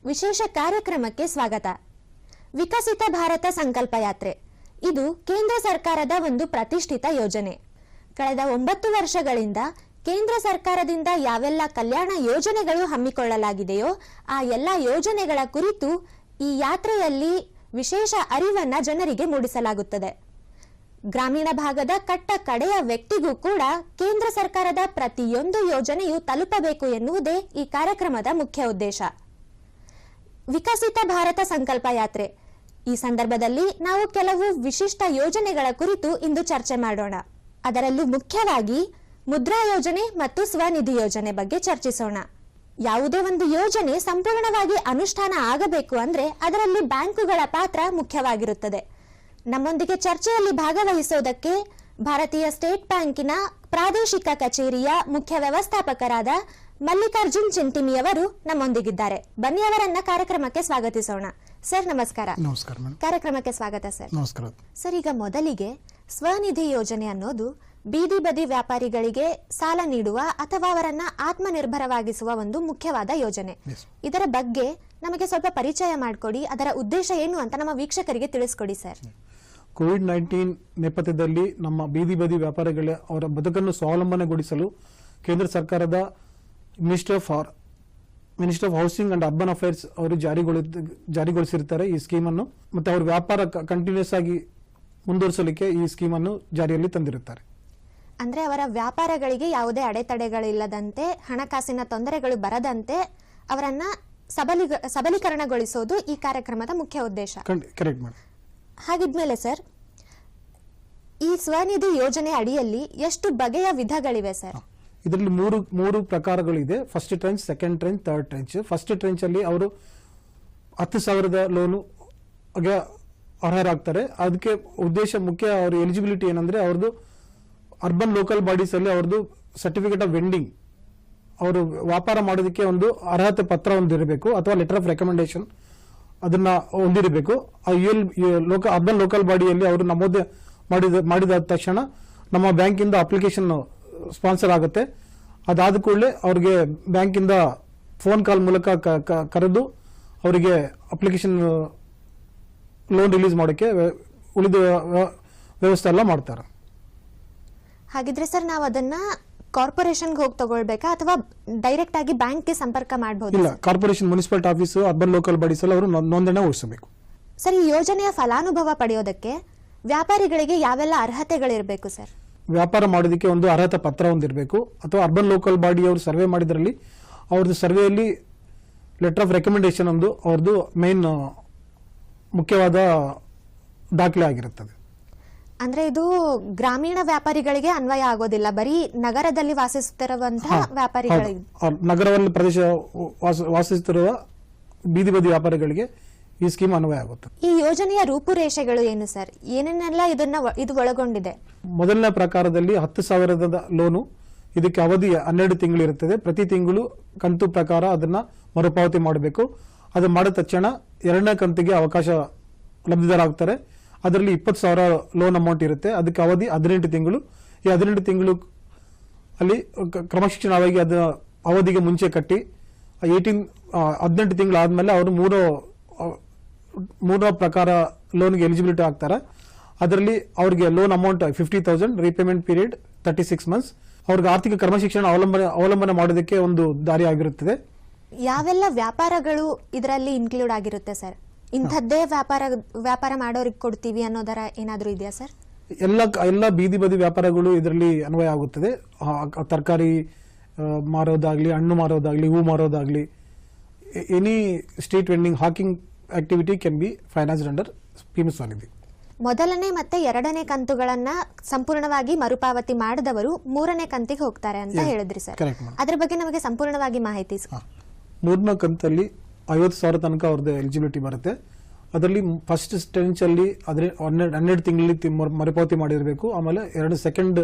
ವಿಶೇಷ ಕಾರ್ಯಕ್ರಮಕ್ಕೆ ಸ್ವಾಗತ. ವಿಕಸಿತ ಭಾರತ ಸಂಕಲ್ಪ ಯಾತ್ರೆ. ಇದು ಕೇಂದ್ರ ಸರ್ಕಾರದ ಒಂದು ಪ್ರತಿಷ್ಠಿತ ಯೋಜನೆ. ಕಳೆದ ಒಂಬತ್ತು ವರ್ಷಗಳಿಂದ ಕೇಂದ್ರ ಸರ್ಕಾರದಿಂದ ಯಾವೆಲ್ಲ ಕಲ್ಯಾಣ ಯೋಜನೆಗಳು ಹಮ್ಮಿಕೊಳ್ಳಲಾಗಿದೆಯೋ ಆ ಎಲ್ಲ ಯೋಜನೆಗಳ ಕುರಿತು ಈ ಯಾತ್ರೆಯಲ್ಲಿ ವಿಶೇಷ ಅರಿವನ್ನ ಜನರಿಗೆ ಮೂಡಿಸಲಾಗುತ್ತದೆ. ಗ್ರಾಮೀಣ ಭಾಗದ ಕಟ್ಟ ಕಡೆಯ ವ್ಯಕ್ತಿಗೂ ಕೂಡ ಕೇಂದ್ರ ಸರ್ಕಾರದ ಪ್ರತಿಯೊಂದು ಯೋಜನೆಯು ತಲುಪಬೇಕು ಎನ್ನುವುದೇ ಈ ಕಾರ್ಯಕ್ರಮದ ಮುಖ್ಯ ಉದ್ದೇಶ. ವಿಕಸಿತ ಭಾರತ ಸಂಕಲ್ಪ ಯಾತ್ರೆ. ಈ ಸಂದರ್ಭದಲ್ಲಿ ನಾವು ಕೆಲವು ವಿಶಿಷ್ಟ ಯೋಜನೆಗಳ ಕುರಿತು ಇಂದು ಚರ್ಚೆ ಮಾಡೋಣ. ಅದರಲ್ಲೂ ಮುಖ್ಯವಾಗಿ ಮುದ್ರಾ ಯೋಜನೆ ಮತ್ತು ಸ್ವನಿಧಿ ಯೋಜನೆ ಬಗ್ಗೆ ಚರ್ಚಿಸೋಣ. ಯಾವುದೇ ಒಂದು ಯೋಜನೆ ಸಂಪೂರ್ಣವಾಗಿ ಅನುಷ್ಠಾನ ಆಗಬೇಕು ಅಂದ್ರೆ ಅದರಲ್ಲಿ ಬ್ಯಾಂಕುಗಳ ಪಾತ್ರ ಮುಖ್ಯವಾಗಿರುತ್ತದೆ. ನಮ್ಮೊಂದಿಗೆ ಚರ್ಚೆಯಲ್ಲಿ ಭಾಗವಹಿಸೋದಕ್ಕೆ ಭಾರತೀಯ ಸ್ಟೇಟ್ ಬ್ಯಾಂಕಿನ ಪ್ರಾದೇಶಿಕ ಕಚೇರಿಯ ಮುಖ್ಯ ವ್ಯವಸ್ಥಾಪಕರಾದ ಮಲ್ಲಿಕಾರ್ಜುನ್ ಚಿಂಟಿಮಿಯವರು ನಮ್ಮೊಂದಿಗಿದ್ದಾರೆ. ಬನ್ನಿ ಅವರನ್ನ ಕಾರ್ಯಕ್ರಮಕ್ಕೆ ಸ್ವಾಗತಿಸೋಣ. ಸರ್ ನಮಸ್ಕಾರ. ನಮಸ್ಕಾರ ಕಾರ್ಯಕ್ರಮಕ್ಕೆ ಸ್ವಾಗತ ಸರ್. ನಮಸ್ಕಾರ. ಸರ್ ಈಗ ಮೊದಲಿಗೆ ಸ್ವನಿಧಿ ಯೋಜನೆ ಅನ್ನೋದು ಬೀದಿ ಬದಿ ವ್ಯಾಪಾರಿಗಳಿಗೆ ಸಾಲ ನೀಡುವ ಅಥವಾ ಅವರನ್ನ ಆತ್ಮನಿರ್ಭರವಾಗಿಸುವ ಒಂದು ಮುಖ್ಯವಾದ ಯೋಜನೆ. ಇದರ ಬಗ್ಗೆ ನಮಗೆ ಸ್ವಲ್ಪ ಪರಿಚಯ ಮಾಡಿಕೊಡಿ. ಅದರ ಉದ್ದೇಶ ಏನು ಅಂತ ನಮ್ಮ ವೀಕ್ಷಕರಿಗೆ ತಿಳಿಸ್ಕೊಡಿ ಸರ್ ಕೋವಿಡ್ ನೈನ್ಟೀನ್ ನೇಪಥ್ಯದಲ್ಲಿ ನಮ್ಮ ಬೀದಿ ಬದಿ ವ್ಯಾಪಾರಿಗಳ ಅವರ ಬದುಕನ್ನು ಸ್ವಾವಲಂಬನೆಗೊಳಿಸಲು ಕೇಂದ್ರ ಸರ್ಕಾರದ minister for minister of housing and urban affairs ಅವರು ಜಾರಿಗೊಳಿ ಜಾರಿಗೊಳಿಸಿರ್ತಾರೆ ಈ ಸ್ಕೀಮನ್ನು. ಮತ್ತು ಅವ್ರ ವ್ಯಾಪಾರ ಕಂಟಿನ್ಯೂಸ್ ಆಗಿ ಮುಂದುವರಿಸಲಿಕ್ಕೆ ಈ ಸ್ಕೀಮನ್ನು ಜಾರಿಯಲ್ಲಿ ತಂದಿರುತ್ತಾರೆ. ಅಂದ್ರೆ ಅವರ ವ್ಯಾಪಾರಗಳಿಗೆ ಯಾವುದೇ ಅಡೆತಡೆಗಳಿಲ್ಲದಂತೆ ಹಣಕಾಸಿನ ತೊಂದರೆಗಳು ಬರದಂತೆ ಅವರನ್ನ ಸಬಲಿ ಸಬಲೀಕರಣಗೊಳಿಸೋದು ಈ ಕಾರ್ಯಕ್ರಮದ ಮುಖ್ಯ ಉದ್ದೇಶ. ಹಾಗಿದ್ಮೇಲೆ ಸರ್ ಈ ಸ್ವನಿಧಿ ಯೋಜನೆ ಅಡಿಯಲ್ಲಿ ಎಷ್ಟು ಬಗೆಯ ವಿಧಗಳಿವೆ ಸರ್? ಇದರಲ್ಲಿ ಮೂರು ಮೂರು ಪ್ರಕಾರಗಳಿದೆ. First tranche second tranche third tranche first tranche ಅಲ್ಲಿ ಅವರು ಹತ್ತು ಸಾವಿರದ ಲೋನು ಅರ್ಹರಾಗ್ತಾರೆ. ಅದಕ್ಕೆ ಉದ್ದೇಶ ಮುಖ್ಯ ಅವ್ರ ಎಲಿಜಿಬಿಲಿಟಿ ಏನಂದ್ರೆ ಅವ್ರದ್ದು ಅರ್ಬನ್ ಲೋಕಲ್ ಬಾಡೀಸ್ ಅಲ್ಲಿ ಅವ್ರದ್ದು ಸರ್ಟಿಫಿಕೇಟ್ ಆಫ್ ವೆಂಡಿಂಗ್ ಅವರು ವ್ಯಾಪಾರ ಮಾಡೋದಕ್ಕೆ ಒಂದು ಅರ್ಹತೆ ಪತ್ರ ಹೊಂದಿರಬೇಕು ಅಥವಾ ಲೆಟರ್ ಆಫ್ ರೆಕಮೆಂಡೇಶನ್ ಅದನ್ನ ಹೊಂದಿರಬೇಕು. ಅರ್ಬನ್ ಲೋಕಲ್ ಬಾಡಿಯಲ್ಲಿ ಅವರು ನಮೂದೆ ಮಾಡಿದ ಮಾಡಿದ ತಕ್ಷಣ ನಮ್ಮ ಬ್ಯಾಂಕಿಂದ ಅಪ್ಲಿಕೇಶನ್ ಸ್ಪಾನ್ಸರ್ ಆಗುತ್ತೆ. ಅದಾದ ಕೂಡಲೇ ಅವ್ರಿಗೆ ಬ್ಯಾಂಕಿಂದ ಫೋನ್ ಕಾಲ್ ಮೂಲಕ ಕರೆದು ಅವರಿಗೆ ಅಪ್ಲಿಕೇಶನ್ ಲೋನ್ ರಿಲೀಸ್ ಮಾಡೋಕ್ಕೆ ಉಳಿದ ವ್ಯ- ವ್ಯವಸ್ಥೆ ಎಲ್ಲ ಮಾಡ್ತಾರೆ. ಹಾಗಿದ್ರೆ ಸರ್ ನಾವು ಅದನ್ನ ಕಾರ್ಪೊರೇಷನ್ಗೆ ಹೋಗಿ ತಗೊಳ್ಬೇಕಾ? ಅಥವಾ ಡೈರೆಕ್ಟ್ ಆಗಿ ಬ್ಯಾಂಕ್ಗೆ ಸಂಪರ್ಕ ಮಾಡಬಹುದು ಇಲ್ಲ corporation municipal office urban local bodies ಅಲ್ಲಿ ಅವರು ನೋಂದಣಿ ಉಳಿಸಬೇಕು ಸರ್ ಈ ಯೋಜನೆಯ ಫಲಾನುಭವ ಪಡೆಯೋದಕ್ಕೆ ವ್ಯಾಪಾರಿಗಳಿಗೆ ಯಾವೆಲ್ಲ ಅರ್ಹತೆಗಳಿರಬೇಕು ಸರ್? ವ್ಯಾಪಾರ ಮಾಡೋದಕ್ಕೆ ಒಂದು ಅರ್ಹತಾ ಪತ್ರ ಹೊಂದಿರಬೇಕು ಅಥವಾ ಅರ್ಬನ್ ಲೋಕಲ್ ಬಾಡಿ ಅವರು ಸರ್ವೆ ಮಾಡಿದ್ರಲ್ಲಿ ಅವ್ರದ್ದು ಸರ್ವೆಯಲ್ಲಿ ಲೆಟರ್ ಆಫ್ ರೆಕಮೆಂಡೇಶನ್ ಒಂದು ಅವ್ರದ್ದು ಮೇನ್ ಮುಖ್ಯವಾದ ದಾಖಲೆ ಆಗಿರುತ್ತದೆ. ಅಂದ್ರೆ ಇದು ಗ್ರಾಮೀಣ ವ್ಯಾಪಾರಿಗಳಿಗೆ ಅನ್ವಯ ಆಗೋದಿಲ್ಲ. ಬರೀ ನಗರದಲ್ಲಿ ವಾಸಿಸುತ್ತಿರುವಂತಹ ವ್ಯಾಪಾರಿಗಳಿಗೆ. ನಗರವನ್ನು ಪ್ರದೇಶ ವಾಸಿಸುತ್ತಿರುವ ಬೀದಿ ಬದಿ ವ್ಯಾಪಾರಿಗಳಿಗೆ ಈ ಸ್ಕೀಮ್ ಅನ್ವಯ ಆಗುತ್ತೆ. ಈ ಯೋಜನೆಯ ರೂಪುರೇಷೆಗಳು ಏನು ಸರ್? ಏನೇನೆಲ್ಲ ಇದನ್ನ ಇದು ಒಳಗೊಂಡಿದೆ? ಮೊದಲನೇ ಪ್ರಕಾರದಲ್ಲಿ ಹತ್ತು ಸಾವಿರದ ಲೋನು ಇದಕ್ಕೆ ಅವಧಿ ಹನ್ನೆರಡು ತಿಂಗಳು ಇರುತ್ತದೆ. ಪ್ರತಿ ತಿಂಗಳು ಕಂತು ಪ್ರಕಾರ ಅದನ್ನ ಮರುಪಾವತಿ ಮಾಡಬೇಕು. ಅದು ಮಾಡಿದ ತಕ್ಷಣ ಎರಡನೇ ಕಂತಿಗೆ ಅವಕಾಶ ಲಬ್ಧಿದಾರ ಆಗ್ತಾರೆ ಅದರಲ್ಲಿ ಇಪ್ಪತ್ತು ಸಾವಿರ ಲೋನ್ ಅಮೌಂಟ್ ಇರುತ್ತೆ. ಅದಕ್ಕೆ ಅವಧಿ ಹದಿನೆಂಟು ತಿಂಗಳು. ಈ ಹದಿನೆಂಟು ತಿಂಗಳು ಅಲ್ಲಿ ಕ್ರಮಶಿಕ್ಷಣ ಕ್ರಮಶಿಕ್ಷಣವಾಗಿ ಅದು ಅವಧಿಗೆ ಮುಂಚೆ ಕಟ್ಟಿ ಏಯ್ಟೀನ್ ಹದಿನೆಂಟು ತಿಂಗಳು ಆದಮೇಲೆ ಅವರು ಮೂರು ಮೂರೋ ಪ್ರಕಾರ ಲೋನ್ಗೆ ಎಲಿಜಿಬಿಲಿಟಿ ಆಗ್ತಾರೆ ಅದರಲ್ಲಿ ಅವರಿಗೆ loan amount fifty thousand repayment period thirty six months ಅವ್ರಿಗೆ ಆರ್ಥಿಕ ಕ್ರಮಶಿಕ್ಷಣ ಅವಲಂಬನೆ ಅವಲಂಬನೆ ಮಾಡೋದಕ್ಕೆ ಒಂದು ದಾರಿ ಆಗಿರುತ್ತದೆ. ಯಾವೆಲ್ಲ ವ್ಯಾಪಾರಗಳು ಇದರಲ್ಲಿ ಇನ್ಕ್ಲೂಡ್ ಆಗಿರುತ್ತೆ ಸರ್ ಇಂಥದ್ದೇ ವ್ಯಾಪಾರ ವ್ಯಾಪಾರ ಮಾಡೋರಿಗೆ ಕೊಡ್ತೀವಿ ಅನ್ನೋದರ ಏನಾದರೂ ಇದೆಯಾ ಸರ್ ಎಲ್ಲ ಎಲ್ಲ ಬೀದಿ ಬದಿ ವ್ಯಾಪಾರಗಳು ಇದರಲ್ಲಿ ಅನ್ವಯ ಆಗುತ್ತದೆ ತರಕಾರಿ ಮಾರೋದಾಗ್ಲಿ ಹಣ್ಣು ಮಾರೋದಾಗ್ಲಿ ಹೂ ಮಾರೋದಾಗ್ಲಿ any street vending hawking activity can be financed under scheme SVANidhi ಮೊದಲನೇ ಮತ್ತೆ ಎರಡನೇ ಕಂತುಗಳನ್ನ ಸಂಪೂರ್ಣವಾಗಿ ಮರುಪಾವತಿ ಮಾಡಿದವರು ಮೂರನೇ ಕಂತಿಗೆ ಹೋಗ್ತಾರೆ ಅಂತ ಹೇಳಿದ್ರಿ ಸರ್. ಅದ್ರ ಬಗ್ಗೆ ನಮಗೆ ಸಂಪೂರ್ಣವಾಗಿ ಮಾಹಿತಿ. ಮೂರನೇ ಕಂತಲ್ಲಿ ಐವತ್ತು ಸಾವಿರ ತನಕ ಅವ್ರದ್ದು ಎಲಿಜಿಬಿಲಿಟಿ ಬರುತ್ತೆ. ಅದರಲ್ಲಿ ಫಸ್ಟ್ ಟ್ರೆಂಚಲ್ಲಿ ಅದ್ರ ಹನ್ನೆರಡು ಹನ್ನೆರಡು ತಿಂಗಳಲ್ಲಿ ಮರುಪಾವತಿ ಮಾಡಿರಬೇಕು. ಆಮೇಲೆ ಎರಡು ಸೆಕೆಂಡ್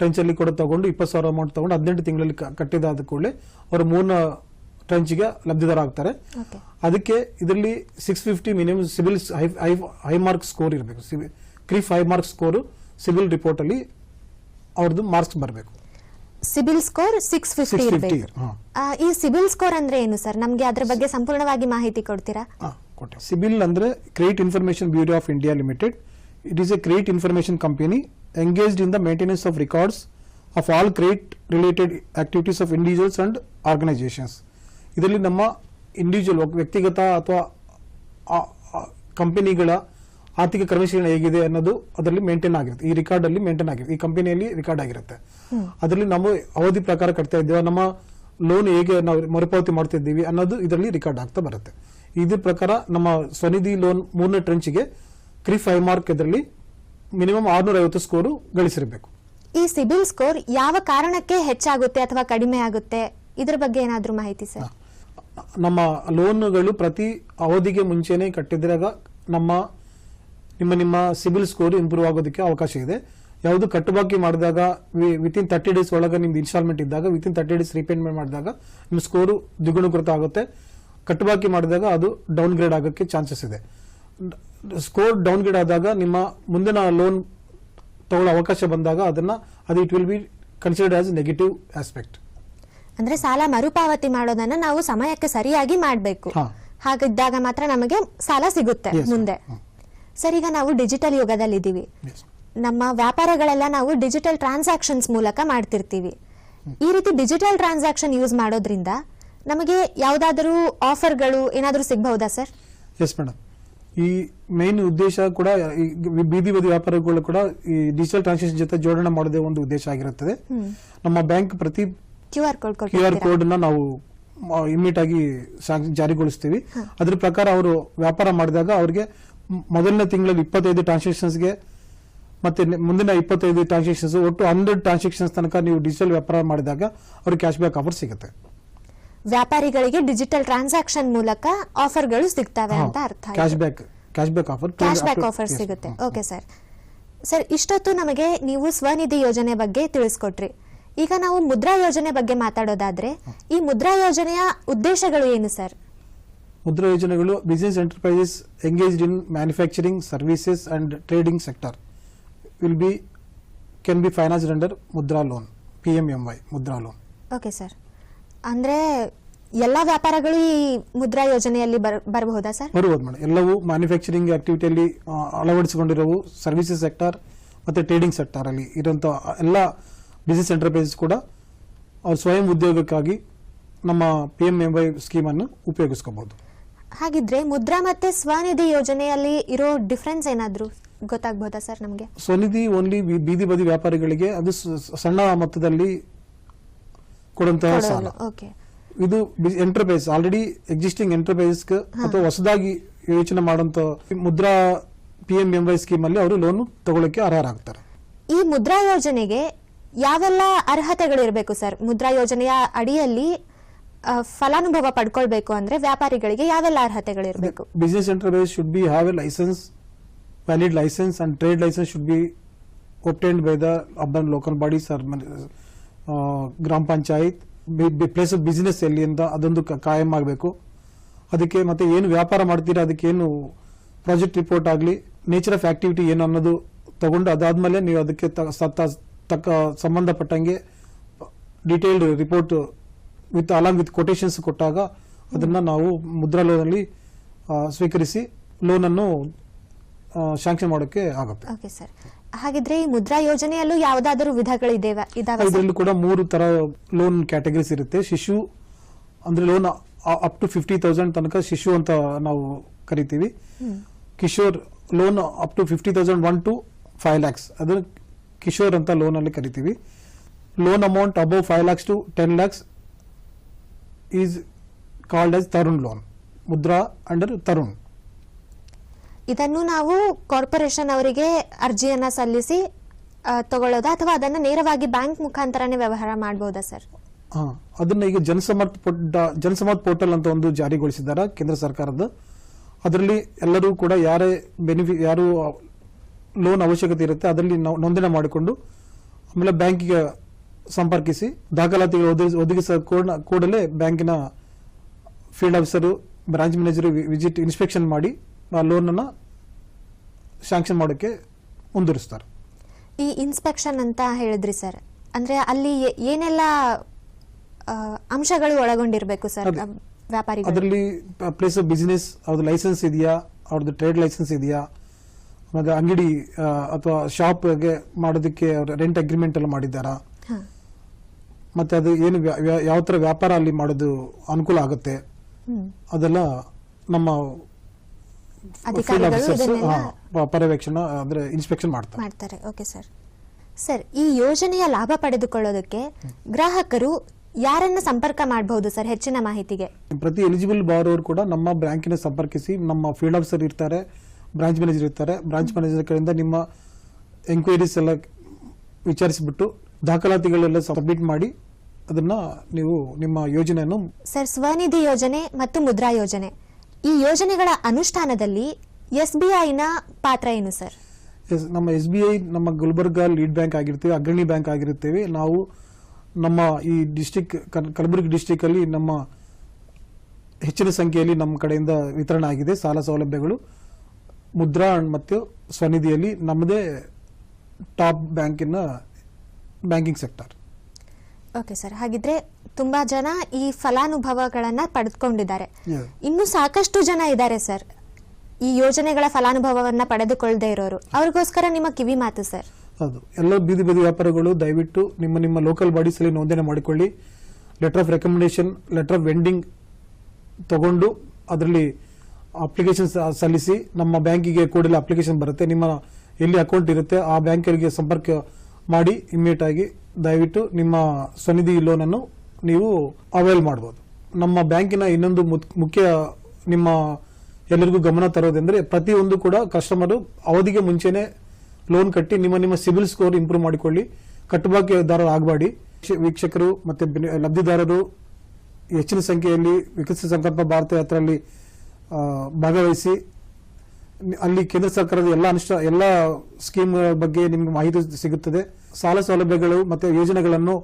ಟ್ರೆಂಚಲ್ಲಿ ಕೂಡ ತಗೊಂಡು ಇಪ್ಪತ್ತು ಸಾವಿರ ಅಮೌಂಟ್ ತಗೊಂಡು ಹದಿನೆಂಟು ತಿಂಗಳಲ್ಲಿ ಕಟ್ಟಿದಾದ ಕೂಡಲೇ ಅವರು ಮೂರನ ಟ್ರೆಂಚ್ಗೆ ಲಬ್ಧಿದಾರಾಗ್ತಾರೆ. ಅದಕ್ಕೆ ಇದರಲ್ಲಿ six fifty minimum CIBIL high high high mark score ಇರಬೇಕು. CRIF high mark score CIBIL ರಿಪೋರ್ಟಲ್ಲಿ ಅವ್ರದ್ದು ಮಾರ್ಕ್ಸ್ ಬರಬೇಕು. ಸಿಬಿಲ್ ಸ್ಕೋರ್ ಸಿಕ್ಸ್ ಫಿಫ್ಟಿ ಈ ಸಿಬಿಲ್ ಸ್ಕೋರ್ ಅಂದ್ರೆ ಏನು ಸರ್? ನಮ್ಗೆ ಅದ್ರ ಬಗ್ಗೆ ಸಂಪೂರ್ಣವಾಗಿ ಮಾಹಿತಿ ಕೊಡ್ತೀರಾ? ಸಿಬಿಲ್ ಅಂದ್ರೆ credit information bureau of India limited it is a credit information company engaged in the maintenance of records of all credit related activities of individuals and organisations ಇದರಲ್ಲಿ ನಮ್ಮ ಇಂಡಿವಿಜುವಲ್ ವ್ಯಕ್ತಿಗತ ಅಥವಾ ಕಂಪನಿಗಳ ಆರ್ಥಿಕ ಕ್ರಮಶೀಲನೆ ಹೇಗಿದೆ ಅನ್ನೋದು ಅದರಲ್ಲಿ ಮೇಂಟೈನ್ ಆಗಿರುತ್ತೆ. ಈ ರೆಕಾರ್ಡ್ ಅಲ್ಲಿ ಮೇಂಟೈನ್ ಆಗಿರುತ್ತೆ. ಈ ಕಂಪನಿಯಲ್ಲಿ ರೆಕಾರ್ಡ್ ಆಗಿರುತ್ತೆ. ಅದರಲ್ಲಿ ನಾವು ಅವಧಿ ಪ್ರಕಾರ ಕಟ್ತಾ ಇದ್ದೇವೆ. ನಮ್ಮ ಲೋನ್ ಹೇಗೆ ನಾವು ಮರುಪಾವತಿ ಮಾಡ್ತಾ ಇದ್ದೀವಿ ಅನ್ನೋದು ಇದರಲ್ಲಿ ರೆಕಾರ್ಡ್ ಆಗ್ತಾ ಬರುತ್ತೆ. ಇದ್ರ ಪ್ರಕಾರ ನಮ್ಮ ಸ್ವನಿಧಿ ಲೋನ್ ಮೂರನೇ ಟ್ರೆಂಚ್ಗೆ ಕ್ರಿ ಫೈವ್ ಮಾರ್ಕ್ ಇದರಲ್ಲಿ ಮಿನಿಮಮ್ ಆರ್ನೂರ ಐವತ್ತು ಸ್ಕೋರು ಗಳಿಸಿರಬೇಕು. ಈ ಸಿಬಿಲ್ ಸ್ಕೋರ್ ಯಾವ ಕಾರಣಕ್ಕೆ ಹೆಚ್ಚಾಗುತ್ತೆ ಅಥವಾ ಕಡಿಮೆ ಆಗುತ್ತೆ? ಇದ್ರ ಬಗ್ಗೆ ಏನಾದರೂ ಮಾಹಿತಿ ಸರ್? ನಮ್ಮ ಲೋನ್ಗಳು ಪ್ರತಿ ಅವಧಿಗೆ ಮುಂಚೆನೆ ಕಟ್ಟಿದ್ರಾಗ ನಮ್ಮ ನಿಮ್ಮ ನಿಮ್ಮ ಸಿಬಿಲ್ ಸ್ಕೋರ್ ಇಂಪ್ರೂವ್ ಆಗೋದಕ್ಕೆ ಅವಕಾಶ ಇದೆ. ಯಾವುದು ಕಟ್ಟುಬಾಕಿ ಮಾಡಿದಾಗ ವಿತಿನ್ ತರ್ಟಿ ಡೇಸ್ ಒಳಗೆ ನಿಮ್ದು ಇನ್ಸ್ಟಾಲ್ಮೆಂಟ್ ಇದ್ದಾಗ ವಿತಿನ್ ತರ್ಟಿ ಡೇಸ್ ರೀಪೇಮೆಂಟ್ ಮಾಡಿದಾಗ ನಿಮ್ಮ ಸ್ಕೋರು ದ್ವಿಗುಣಕೃತ ಆಗುತ್ತೆ. ಕಟ್ಟುಬಾಕಿ ಮಾಡಿದಾಗ ಅದು ಡೌನ್ ಗ್ರೇಡ್ ಆಗೋಕ್ಕೆ ಚಾನ್ಸಸ್ ಇದೆ. ಸ್ಕೋರ್ ಡೌನ್ ಗ್ರೇಡ್ ಆದಾಗ ನಿಮ್ಮ ಮುಂದಿನ ಲೋನ್ ತಗೊಳ್ಳೋ ಅವಕಾಶ ಬಂದಾಗ ಅದನ್ನ ಅದು it will be considered as negative aspect ಅಂದ್ರೆ ಸಾಲ ಮರುಪಾವತಿ ಮಾಡೋದನ್ನ ನಾವು ಸಮಯಕ್ಕೆ ಸರಿಯಾಗಿ ಮಾಡಬೇಕು. ಹಾಗಿದ್ದಾಗ ಮಾತ್ರ ನಮಗೆ ಸಾಲ ಸಿಗುತ್ತೆ ಮುಂದೆ. ಸರ್ ಈಗ ನಾವು ಡಿಜಿಟಲ್ ಯುಗದಲ್ಲಿದ್ದೀವಿ. ನಮ್ಮ ವ್ಯಾಪಾರಗಳೆಲ್ಲ ನಾವು ಡಿಜಿಟಲ್ ಟ್ರಾನ್ಸಾಕ್ಷನ್ಸ್ ಮೂಲಕ ಮಾಡ್ತಿರ್ತೀವಿ. ಈ ರೀತಿ ಡಿಜಿಟಲ್ ಟ್ರಾನ್ಸಾಕ್ಷನ್ ಯೂಸ್ ಮಾಡೋದ್ರಿಂದ ನಮಗೆ ಯಾವುದಾದರೂ ಆಫರ್ಗಳು ಏನಾದರೂ ಸಿಗಬಹುದಾ ಸರ್? ಎಸ್ ಮೇಡಮ್ ಈ ಮೇನ್ ಉದ್ದೇಶ ಕೂಡ ಈ ಬೀದಿ ಬದಿ ವ್ಯಾಪಾರಗಳು ಕೂಡ ಈ ಡಿಜಿಟಲ್ ಟ್ರಾನ್ಸಾಕ್ಷನ್ ಜೊತೆ ಜೋಡಣೆ ಮಾಡೋದೇ ಒಂದು ಉದ್ದೇಶ ಆಗಿರುತ್ತದೆ. ನಮ್ಮ ಬ್ಯಾಂಕ್ ಪ್ರತಿ Q R code Q R ಕೋಡ್ನ ನಾವು ಇಮಿಡಿಯೇಟ್ ಆಗಿ ಜಾರಿಗೊಳಿಸ್ತೀವಿ. ಅದ್ರ ಪ್ರಕಾರ ಅವರು ವ್ಯಾಪಾರ ಮಾಡಿದಾಗ ಅವ್ರಿಗೆ ಮೊದಲನೇ ತಿಂಗಳಲ್ಲಿ ಇಪ್ಪತ್ತೈದು ಟ್ರಾನ್ಸಾಕ್ಷನ್ಸ್ಗೆ ಮತ್ತೆ ಮುಂದಿನ ಇಪ್ಪತ್ತೈದು ಟ್ರಾನ್ಸಾಕ್ಷನ್ಸ್ ಒಟ್ಟು ಹಂಡ್ರೆಡ್ ಟ್ರಾನ್ಸಾಕ್ಷನ್ಸ್ ತನಕ ನೀವು ಡಿಜಿಟಲ್ ವ್ಯಾಪಾರ ಮಾಡಿದಾಗ ಅವ್ರಿಗೆ ಕ್ಯಾಶ್ ಬ್ಯಾಕ್ ಆಫರ್ ಸಿಗುತ್ತೆ. ವ್ಯಾಪಾರಿಗಳಿಗೆ ಡಿಜಿಟಲ್ ಟ್ರಾನ್ಸಾಕ್ಷನ್ ಮೂಲಕ ಆಫರ್ಗಳು ಸಿಗ್ತವೆ ಅಂತ ಅರ್ಥ. Cash back cash back offer cash back offer ಸಿಗುತ್ತೆ. ಓಕೆ ಸರ್ ಸರ್ ಇಷ್ಟೊತ್ತು ನಮಗೆ ನೀವು ಸ್ವನಿಧಿ ಯೋಜನೆ ಬಗ್ಗೆ ತಿಳಿಸ್ಕೊಟ್ರಿ. ಈಗ ನಾವು ಮುದ್ರಾ ಯೋಜನೆ ಬಗ್ಗೆ ಮಾತಾಡೋದಾದ್ರೆ ಈ ಮುದ್ರಾ ಯೋಜನೆಯ ಉದ್ದೇಶಗಳು ಏನು ಸರ್ ಮುದ್ರಾ ಯೋಜನೆಗಳು business enterprises engaged in manufacturing services and trading sector will be can be financed under Mudra loan P M M Y Mudra loan okay sir ಅಂದ್ರೆ ಎಲ್ಲ ವ್ಯಾಪಾರಗಳು ಈ ಮುದ್ರಾ ಯೋಜನೆಯಲ್ಲಿ ಬರ್ ಬರಬಹುದಾ ಸರ್ ಬರಬಹುದು ಮೇಡಮ್ ಎಲ್ಲವೂ ಮ್ಯಾನುಫ್ಯಾಕ್ಚರಿಂಗ್ ಆಕ್ಟಿವಿಟಿಯಲ್ಲಿ ಅಳವಡಿಸಿಕೊಂಡಿರೋವು ಸರ್ವಿಸಸ್ ಸೆಕ್ಟರ್ ಮತ್ತೆ ಟ್ರೇಡಿಂಗ್ ಸೆಕ್ಟರ್ ಅಲ್ಲಿ ಇರುವಂತ ಎಲ್ಲ ಬಿಸಿನೆಸ್ ಎಂಟರ್ಪ್ರೈಸಸ್ ಕೂಡ ಅವ್ರ ಸ್ವಯಂ ಉದ್ಯೋಗಕ್ಕಾಗಿ ನಮ್ಮ P M M Y scheme ಅನ್ನು ಉಪಯೋಗಿಸ್ಕೋಬಹುದು. ಹಾಗಿದ್ರೆ ಮುದ್ರಾ ಮತ್ತೆ ಸ್ವನಿಧಿ ಯೋಜನೆಯಲ್ಲಿ ಇರೋ ಡಿಫ್ರೆನ್ಸ್ ಏನಾದ್ರೂ ಗೊತ್ತಾಗಬಹುದಾ ಸರ್ ನಮಗೆ? ಸ್ವನಿಧಿ ಓನ್ಲಿ ಬೀದಿ ಬದಿ ವ್ಯಾಪಾರಿಗಳಿಗೆ ಅದು ಸಣ್ಣ ಮೊತ್ತದಲ್ಲಿ ಕೊಡುವಂತಹ ಸಾಲ. ಓಕೆ ಇದು ಎಂಟರ್ಪ್ರೈಸ್ ಆಲ್ರೆಡಿ ಎಕ್ಸಿಸ್ಟಿಂಗ್ ಎಂಟರ್ಪ್ರೈಸ್ ಅಥವಾ ಹೊಸದಾಗಿ ಯೋಚನೆ ಮಾಡುವಂತ Mudra P M M Y scheme ಅಲ್ಲಿ ಅವರು ಲೋನ್ ತಗೊಳ್ಳಕ್ಕೆ ಅರ್ಹರಾಗ್ತಾರೆ. ಈ ಮುದ್ರಾ ಯೋಜನೆಗೆ ಯಾವೆಲ್ಲ ಅರ್ಹತೆಗಳಿರಬೇಕು ಸರ್ ಮುದ್ರಾ ಯೋಜನೆಯ ಅಡಿಯಲ್ಲಿ ಫಲಾನುಭವ ಪಡ್ಕೊಳ್ಬೇಕು ಅಂದ್ರೆ ವ್ಯಾಪಾರಿಗಳಿಗೆ ಯಾವೆಲ್ಲ ಅರ್ಹತೆಗಳಿರಬೇಕು? Business enterprise should be have a licence valid licence and trade licence should be obtained by the urban local bodies or gram panchayat place of business ಎಲ್ಲಿ ಅಂತ ಅದೊಂದು ಕಾಯಂ ಆಗಬೇಕು. ಅದಕ್ಕೆ ಮತ್ತೆ ಏನು ವ್ಯಾಪಾರ ಮಾಡ್ತೀರಾ, ಅದಕ್ಕೇನು ಪ್ರಾಜೆಕ್ಟ್ ರಿಪೋರ್ಟ್ ಆಗಲಿ ನೇಚರ್ ಆಫ್ ಆಕ್ಟಿವಿಟಿ ಏನು ಅನ್ನೋದು ತಗೊಂಡು ಅದಾದಮೇಲೆ ನೀವು ಅದಕ್ಕೆ ತಕ್ಕ ಸಂಬಂಧಪಟ್ಟಂಗೆ detailed report with along with quotations ಕೊಟ್ಟಾಗ ಅದನ್ನ ನಾವು ಮುದ್ರಾ ಲೋನಲ್ಲಿ ಸ್ವೀಕರಿಸಿ ಲೋನ್ ಅನ್ನು ಶಾಂಕ್ಷನ್ ಮಾಡೋಕೆ ಆಗುತ್ತೆ. ಓಕೆ ಸರ್ ಹಾಗಿದ್ರೆ ಈ ಮುದ್ರಾ ಯೋಜನೆಯಲ್ಲೂ ಯಾವುದಾದರೂ ವಿಧಗಳಿದ್ದೇವೆ ಇದಾವೆ ಇದರಲ್ಲೂ ಕೂಡ ಮೂರು ತರ ಲೋನ್ ಕ್ಯಾಟಗರೀಸ್ ಇರುತ್ತೆ. ಶಿಶು ಅಂದ್ರೆ loan up to fifty thousand ತನಕ ಶಿಶು ಅಂತ ನಾವು ಕರಿತೀವಿ. Kishore loan up to fifty thousand one to five lakhs ಅದು ಕಿಶೋರ್ ಅಂತ ಲೋನ್ ಅಲ್ಲಿ ಕರಿತೀವಿ. Loan amount above five lakhs to ten lakhs is called as Tarun loan Mudra under Tarun ಇದನ್ನು ನಾವು ಕಾರ್ಪೊರೇಷನ್ ಅವರಿಗೆ ಅರ್ಜಿಯನ್ನ ಸಲ್ಲಿಸಿ ತಗೊಳ್ಳೋದಾ ಅಥವಾ ಅದನ್ನ ನೇರವಾಗಿ ಬ್ಯಾಂಕ್ ಮುಖಾಂತರನೇ ವ್ಯವಹಾರ ಮಾಡಬಹುದಾ ಸರ್? ಹಾ ಅದನ್ನ ಈಗ ಜನಸಮರ್ಥ ಜನಸಮರ್ಥ ಪೋರ್ಟಲ್ ಅಂತ ಒಂದು ಜಾರಿಗೊಳಿಸಿದ್ದಾರೆ ಕೇಂದ್ರ ಸರ್ಕಾರದ. ಅದರಲ್ಲಿ ಎಲ್ಲರೂ ಕೂಡ ಯಾರೇ ಬೆನಿಫಿ ಯಾರು ಲೋನ್ ಅವಶ್ಯಕತೆ ಇರುತ್ತೆ ಅದರಲ್ಲಿ ನಾವು ನೋಂದಣಿ ಮಾಡಿಕೊಂಡು ಆಮೇಲೆ ಬ್ಯಾಂಕಿಗೆ ಸಂಪರ್ಕಿಸಿ ದಾಖಲಾತಿಗಳು ಒದಗಿಸ ಒದಗಿಸ ಕೂಡ- ಕೂಡಲೇ ಬ್ಯಾಂಕಿನ field officer branch manager visit inspection ಮಾಡಿ ಆ ಲೋನನ್ನು ಶಾಂಕ್ಷನ್ ಮಾಡೋಕ್ಕೆ ಮುಂದುವರಿಸ್ತಾರೆ ಈ ಇನ್ಸ್ಪೆಕ್ಷನ್ ಅಂತ ಹೇಳಿದ್ರಿ ಸರ್. ಅಂದ್ರೆ ಅಲ್ಲಿ ಏನೆಲ್ಲ ಅಂಶಗಳು ಒಳಗೊಂಡಿರಬೇಕು ಸರ್ ವ್ಯಾಪಾರಿ ಅದರಲ್ಲಿ ಪ್ಲೇಸ್ ಆಫ್ ಬಿಸ್ನೆಸ್ ಅವ್ರದ್ದು ಲೈಸೆನ್ಸ್ ಇದೆಯಾ ಅವ್ರದ್ದು ಟ್ರೇಡ್ ಲೈಸೆನ್ಸ್ ಇದೆಯಾ ಮತ್ತೆ ಅಂಗಡಿ ಅಥವಾ ಶಾಪ್ಗೆ ಮಾಡೋದಕ್ಕೆ ಅವ್ರ ರೆಂಟ್ ಅಗ್ರಿಮೆಂಟ್ ಎಲ್ಲ ಮಾಡಿದ್ದಾರಾ. ಮತ್ತೆ ಅದು ಏನು ಯಾವ ತರ ವ್ಯಾಪಾರ ಅಲ್ಲಿ ಮಾಡೋದು ಅನುಕೂಲ ಆಗುತ್ತೆ. ಅದೆಲ್ಲ ನಮ್ಮ ಫೀಲ್ಡ್ ಆಫೀಸರ್ಸ್ ಪರ್ಯವೇಕ್ಷಣ ಅಂದ್ರೆ ಇನ್ಸ್ಪೆಕ್ಷನ್ ಮಾಡ್ತಾರೆ. ಮಾಡ್ತಾರೆ. ಓಕೆ ಸರ್ ಸರ್ ಈ ಯೋಜನೆಯ ಲಾಭ ಪಡೆದುಕೊಳ್ಳೋದಕ್ಕೆ ಗ್ರಾಹಕರು ಯಾರನ್ನ ಸಂಪರ್ಕ ಮಾಡಬಹುದು ಸರ್ ಹೆಚ್ಚಿನ ಮಾಹಿತಿಗೆ? ಪ್ರತಿ ಎಲಿಜಿಬಲ್ ಬಾರೋರು ಕೂಡ ನಮ್ಮ ಬ್ಯಾಂಕಿನ ಸಂಪರ್ಕಿಸಿ ನಮ್ಮ ಫೀಲ್ಡ್ ಆಫೀಸರ್ ಇರ್ತಾರೆ ಬ್ರಾಂಚ್ ಮ್ಯಾನೇಜರ್ ಇರ್ತಾರೆ. ಬ್ರಾಂಚ್ ಮ್ಯಾನೇಜರ್ ಕಡೆಯಿಂದ ನಿಮ್ಮ ಎಂಕ್ವೈರೀಸ್ ಎಲ್ಲ ವಿಚಾರಿಸಿಬಿಟ್ಟು ದಾಖಲಾತಿಗಳೆಲ್ಲ ಸಬ್ಮಿಟ್ ಮಾಡಿ ಅದನ್ನ ನೀವು ನಿಮ್ಮ ಯೋಜನೆಯನ್ನು ಸರ್ ಸ್ವನಿಧಿ ಯೋಜನೆ ಮತ್ತು ಮುದ್ರಾ ಯೋಜನೆ. ಈ ಯೋಜನೆಗಳ ಅನುಷ್ಠಾನದಲ್ಲಿ ಎಸ್ ಬಿ ಐನ ಪಾತ್ರ ಏನು ಸರ್ ಎಸ್- ನಮ್ಮ ಎಸ್ ಬಿ ಐ ನಮ್ಮ ಗುಲ್ಬರ್ಗ ಲೀಡ್ ಬ್ಯಾಂಕ್ ಆಗಿರ್ತೇವೆ ಅಗ್ರಣಿ ಬ್ಯಾಂಕ್ ಆಗಿರ್ತೇವೆ. ನಾವು ನಮ್ಮ ಈ ಡಿಸ್ಟಿಕ್ ಕಲಬುರಗಿ ಡಿಸ್ಟಿಕ್ ಅಲ್ಲಿ ನಮ್ಮ ಹೆಚ್ಚಿನ ಸಂಖ್ಯೆಯಲ್ಲಿ ನಮ್ಮ ಕಡೆಯಿಂದ ವಿತರಣೆ ಆಗಿದೆ ಸಾಲ ಸೌಲಭ್ಯಗಳು. ಮುದ್ರಾ ಮತ್ತು ಸ್ವನಿಧಿಯಲ್ಲಿ ನಮ್ಮದೇ ಟಾಪ್ ಬ್ಯಾಂಕಿನ ಬ್ಯಾಂಕಿಂಗ್ ಸೆಕ್ಟರ್. ಓಕೆ ಸರ್ ಹಾಗಿದ್ರೆ ತುಂಬಾ ಜನ ಈ ಫಲಾನುಭವಗಳನ್ನ ಪಡೆದುಕೊಂಡಿದ್ದಾರೆ. ಇನ್ನು ಸಾಕಷ್ಟು ಜನ ಇದ್ದಾರೆ ಸರ್ ಈ ಯೋಜನೆಗಳ ಫಲಾನುಭವವನ್ನ ಪಡೆದುಕೊಳ್ಳದೆ ಇರೋರು. ಅವ್ರಿಗೋಸ್ಕರ ನಿಮ್ಮ ಕಿವಿ ಮಾತು ಸರ್ ಹೌದು. ಎಲ್ಲ ಬೀದಿ ಬೀದಿ ವ್ಯಾಪಾರಿಗಳು ದಯವಿಟ್ಟು ನಿಮ್ಮ ನಿಮ್ಮ ಲೋಕಲ್ ಬಾಡೀಸ್ ಅಲ್ಲಿ ನೋಂದಣಿ ಮಾಡಿಕೊಳ್ಳಿ. Letter of recommendation letter of vending ತಗೊಂಡು ಅದರಲ್ಲಿ ಅಪ್ಲಿಕೇಶನ್ ಸಲ್ಲಿಸಿ ನಮ್ಮ ಬ್ಯಾಂಕಿಗೆ ಕೂಡಲೇ ಅಪ್ಲಿಕೇಶನ್ ಬರುತ್ತೆ. ನಿಮ್ಮ ಎಲ್ಲಿ ಅಕೌಂಟ್ ಇರುತ್ತೆ ಆ ಬ್ಯಾಂಕರಿಗೆ ಸಂಪರ್ಕ ಮಾಡಿ ಇಮ್ಮಿಡಿಯೇಟ್ ಆಗಿ ದಯವಿಟ್ಟು ನಿಮ್ಮ ಸನ್ನಿಧಿ ಲೋನನ್ನು ನೀವು ಅವೈಲ್ ಮಾಡಬಹುದು ನಮ್ಮ ಬ್ಯಾಂಕಿನ ಇನ್ನೊಂದು ಮುಖ್ಯ ನಿಮ್ಮ ಎಲ್ಲರಿಗೂ ಗಮನ ತರೋದೆಂದರೆ ಪ್ರತಿಯೊಂದು ಕೂಡ ಕಸ್ಟಮರು ಅವಧಿಗೆ ಮುಂಚೆನೆ ಲೋನ್ ಕಟ್ಟಿ ನಿಮ್ಮ ನಿಮ್ಮ ಸಿಬಿಲ್ ಸ್ಕೋರ್ ಇಂಪ್ರೂವ್ ಮಾಡಿಕೊಳ್ಳಿ. ಕಟ್ಟುಬಾಕಿದಾರರು ಆಗಬೇಡಿ. ವೀಕ್ಷಕರು ಮತ್ತೆ ಲಬ್ಧಿದಾರರು ಹೆಚ್ಚಿನ ಸಂಖ್ಯೆಯಲ್ಲಿ ವಿಕಸಿತ ಸಂಕಲ್ಪ ಭಾರತ ಯಾತ್ರೆಯಲ್ಲಿ ಭಾಗವಹಿಸಿ ಅಲ್ಲಿ ಕೇಂದ್ರ ಸರ್ಕಾರದ ಎಲ್ಲ ಅನುಷ್ಠ ಎಲ್ಲ ಸ್ಕೀಮ್ ಬಗ್ಗೆ ನಿಮ್ಗೆ ಮಾಹಿತಿ ಸಿಗುತ್ತದೆ. ಸಾಲ ಸೌಲಭ್ಯಗಳು ಮತ್ತು ಯೋಜನೆಗಳನ್ನು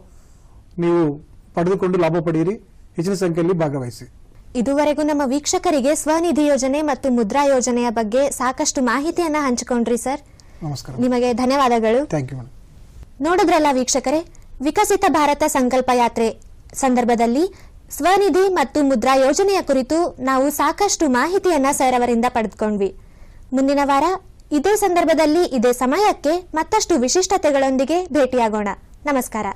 ನೀವು ಪಡೆದುಕೊಂಡು ಲಾಭ ಪಡೆಯಿರಿ. ಹೆಚ್ಚಿನ ಸಂಖ್ಯೆಯಲ್ಲಿ ಭಾಗವಹಿಸಿ. ಇದುವರೆಗೂ ನಮ್ಮ ವೀಕ್ಷಕರಿಗೆ ಸ್ವನಿಧಿ ಯೋಜನೆ ಮತ್ತು ಮುದ್ರಾ ಯೋಜನೆಯ ಬಗ್ಗೆ ಸಾಕಷ್ಟು ಮಾಹಿತಿಯನ್ನ ಹಂಚಿಕೊಂಡ್ರಿ ಸರ್. ನಮಸ್ಕಾರ. ನಿಮಗೆ ಧನ್ಯವಾದಗಳು. ಥ್ಯಾಂಕ್ ಯು ನೋಡಿದ್ರಲ್ಲ ವೀಕ್ಷಕರೇ ವಿಕಸಿತ ಭಾರತ ಸಂಕಲ್ಪ ಯಾತ್ರೆ ಸಂದರ್ಭದಲ್ಲಿ ಸ್ವನಿಧಿ ಮತ್ತು ಮುದ್ರಾ ಯೋಜನೆಯ ಕುರಿತು ನಾವು ಸಾಕಷ್ಟು ಮಾಹಿತಿಯನ್ನ ಸರ್ ಅವರಿಂದ ಪಡೆದುಕೊಂಡ್ವಿ. ಮುಂದಿನ ವಾರ ಇದೇ ಸಂದರ್ಭದಲ್ಲಿ ಇದೇ ಸಮಯಕ್ಕೆ ಮತ್ತಷ್ಟು ವಿಶಿಷ್ಟತೆಗಳೊಂದಿಗೆ ಭೇಟಿಯಾಗೋಣ. ನಮಸ್ಕಾರ.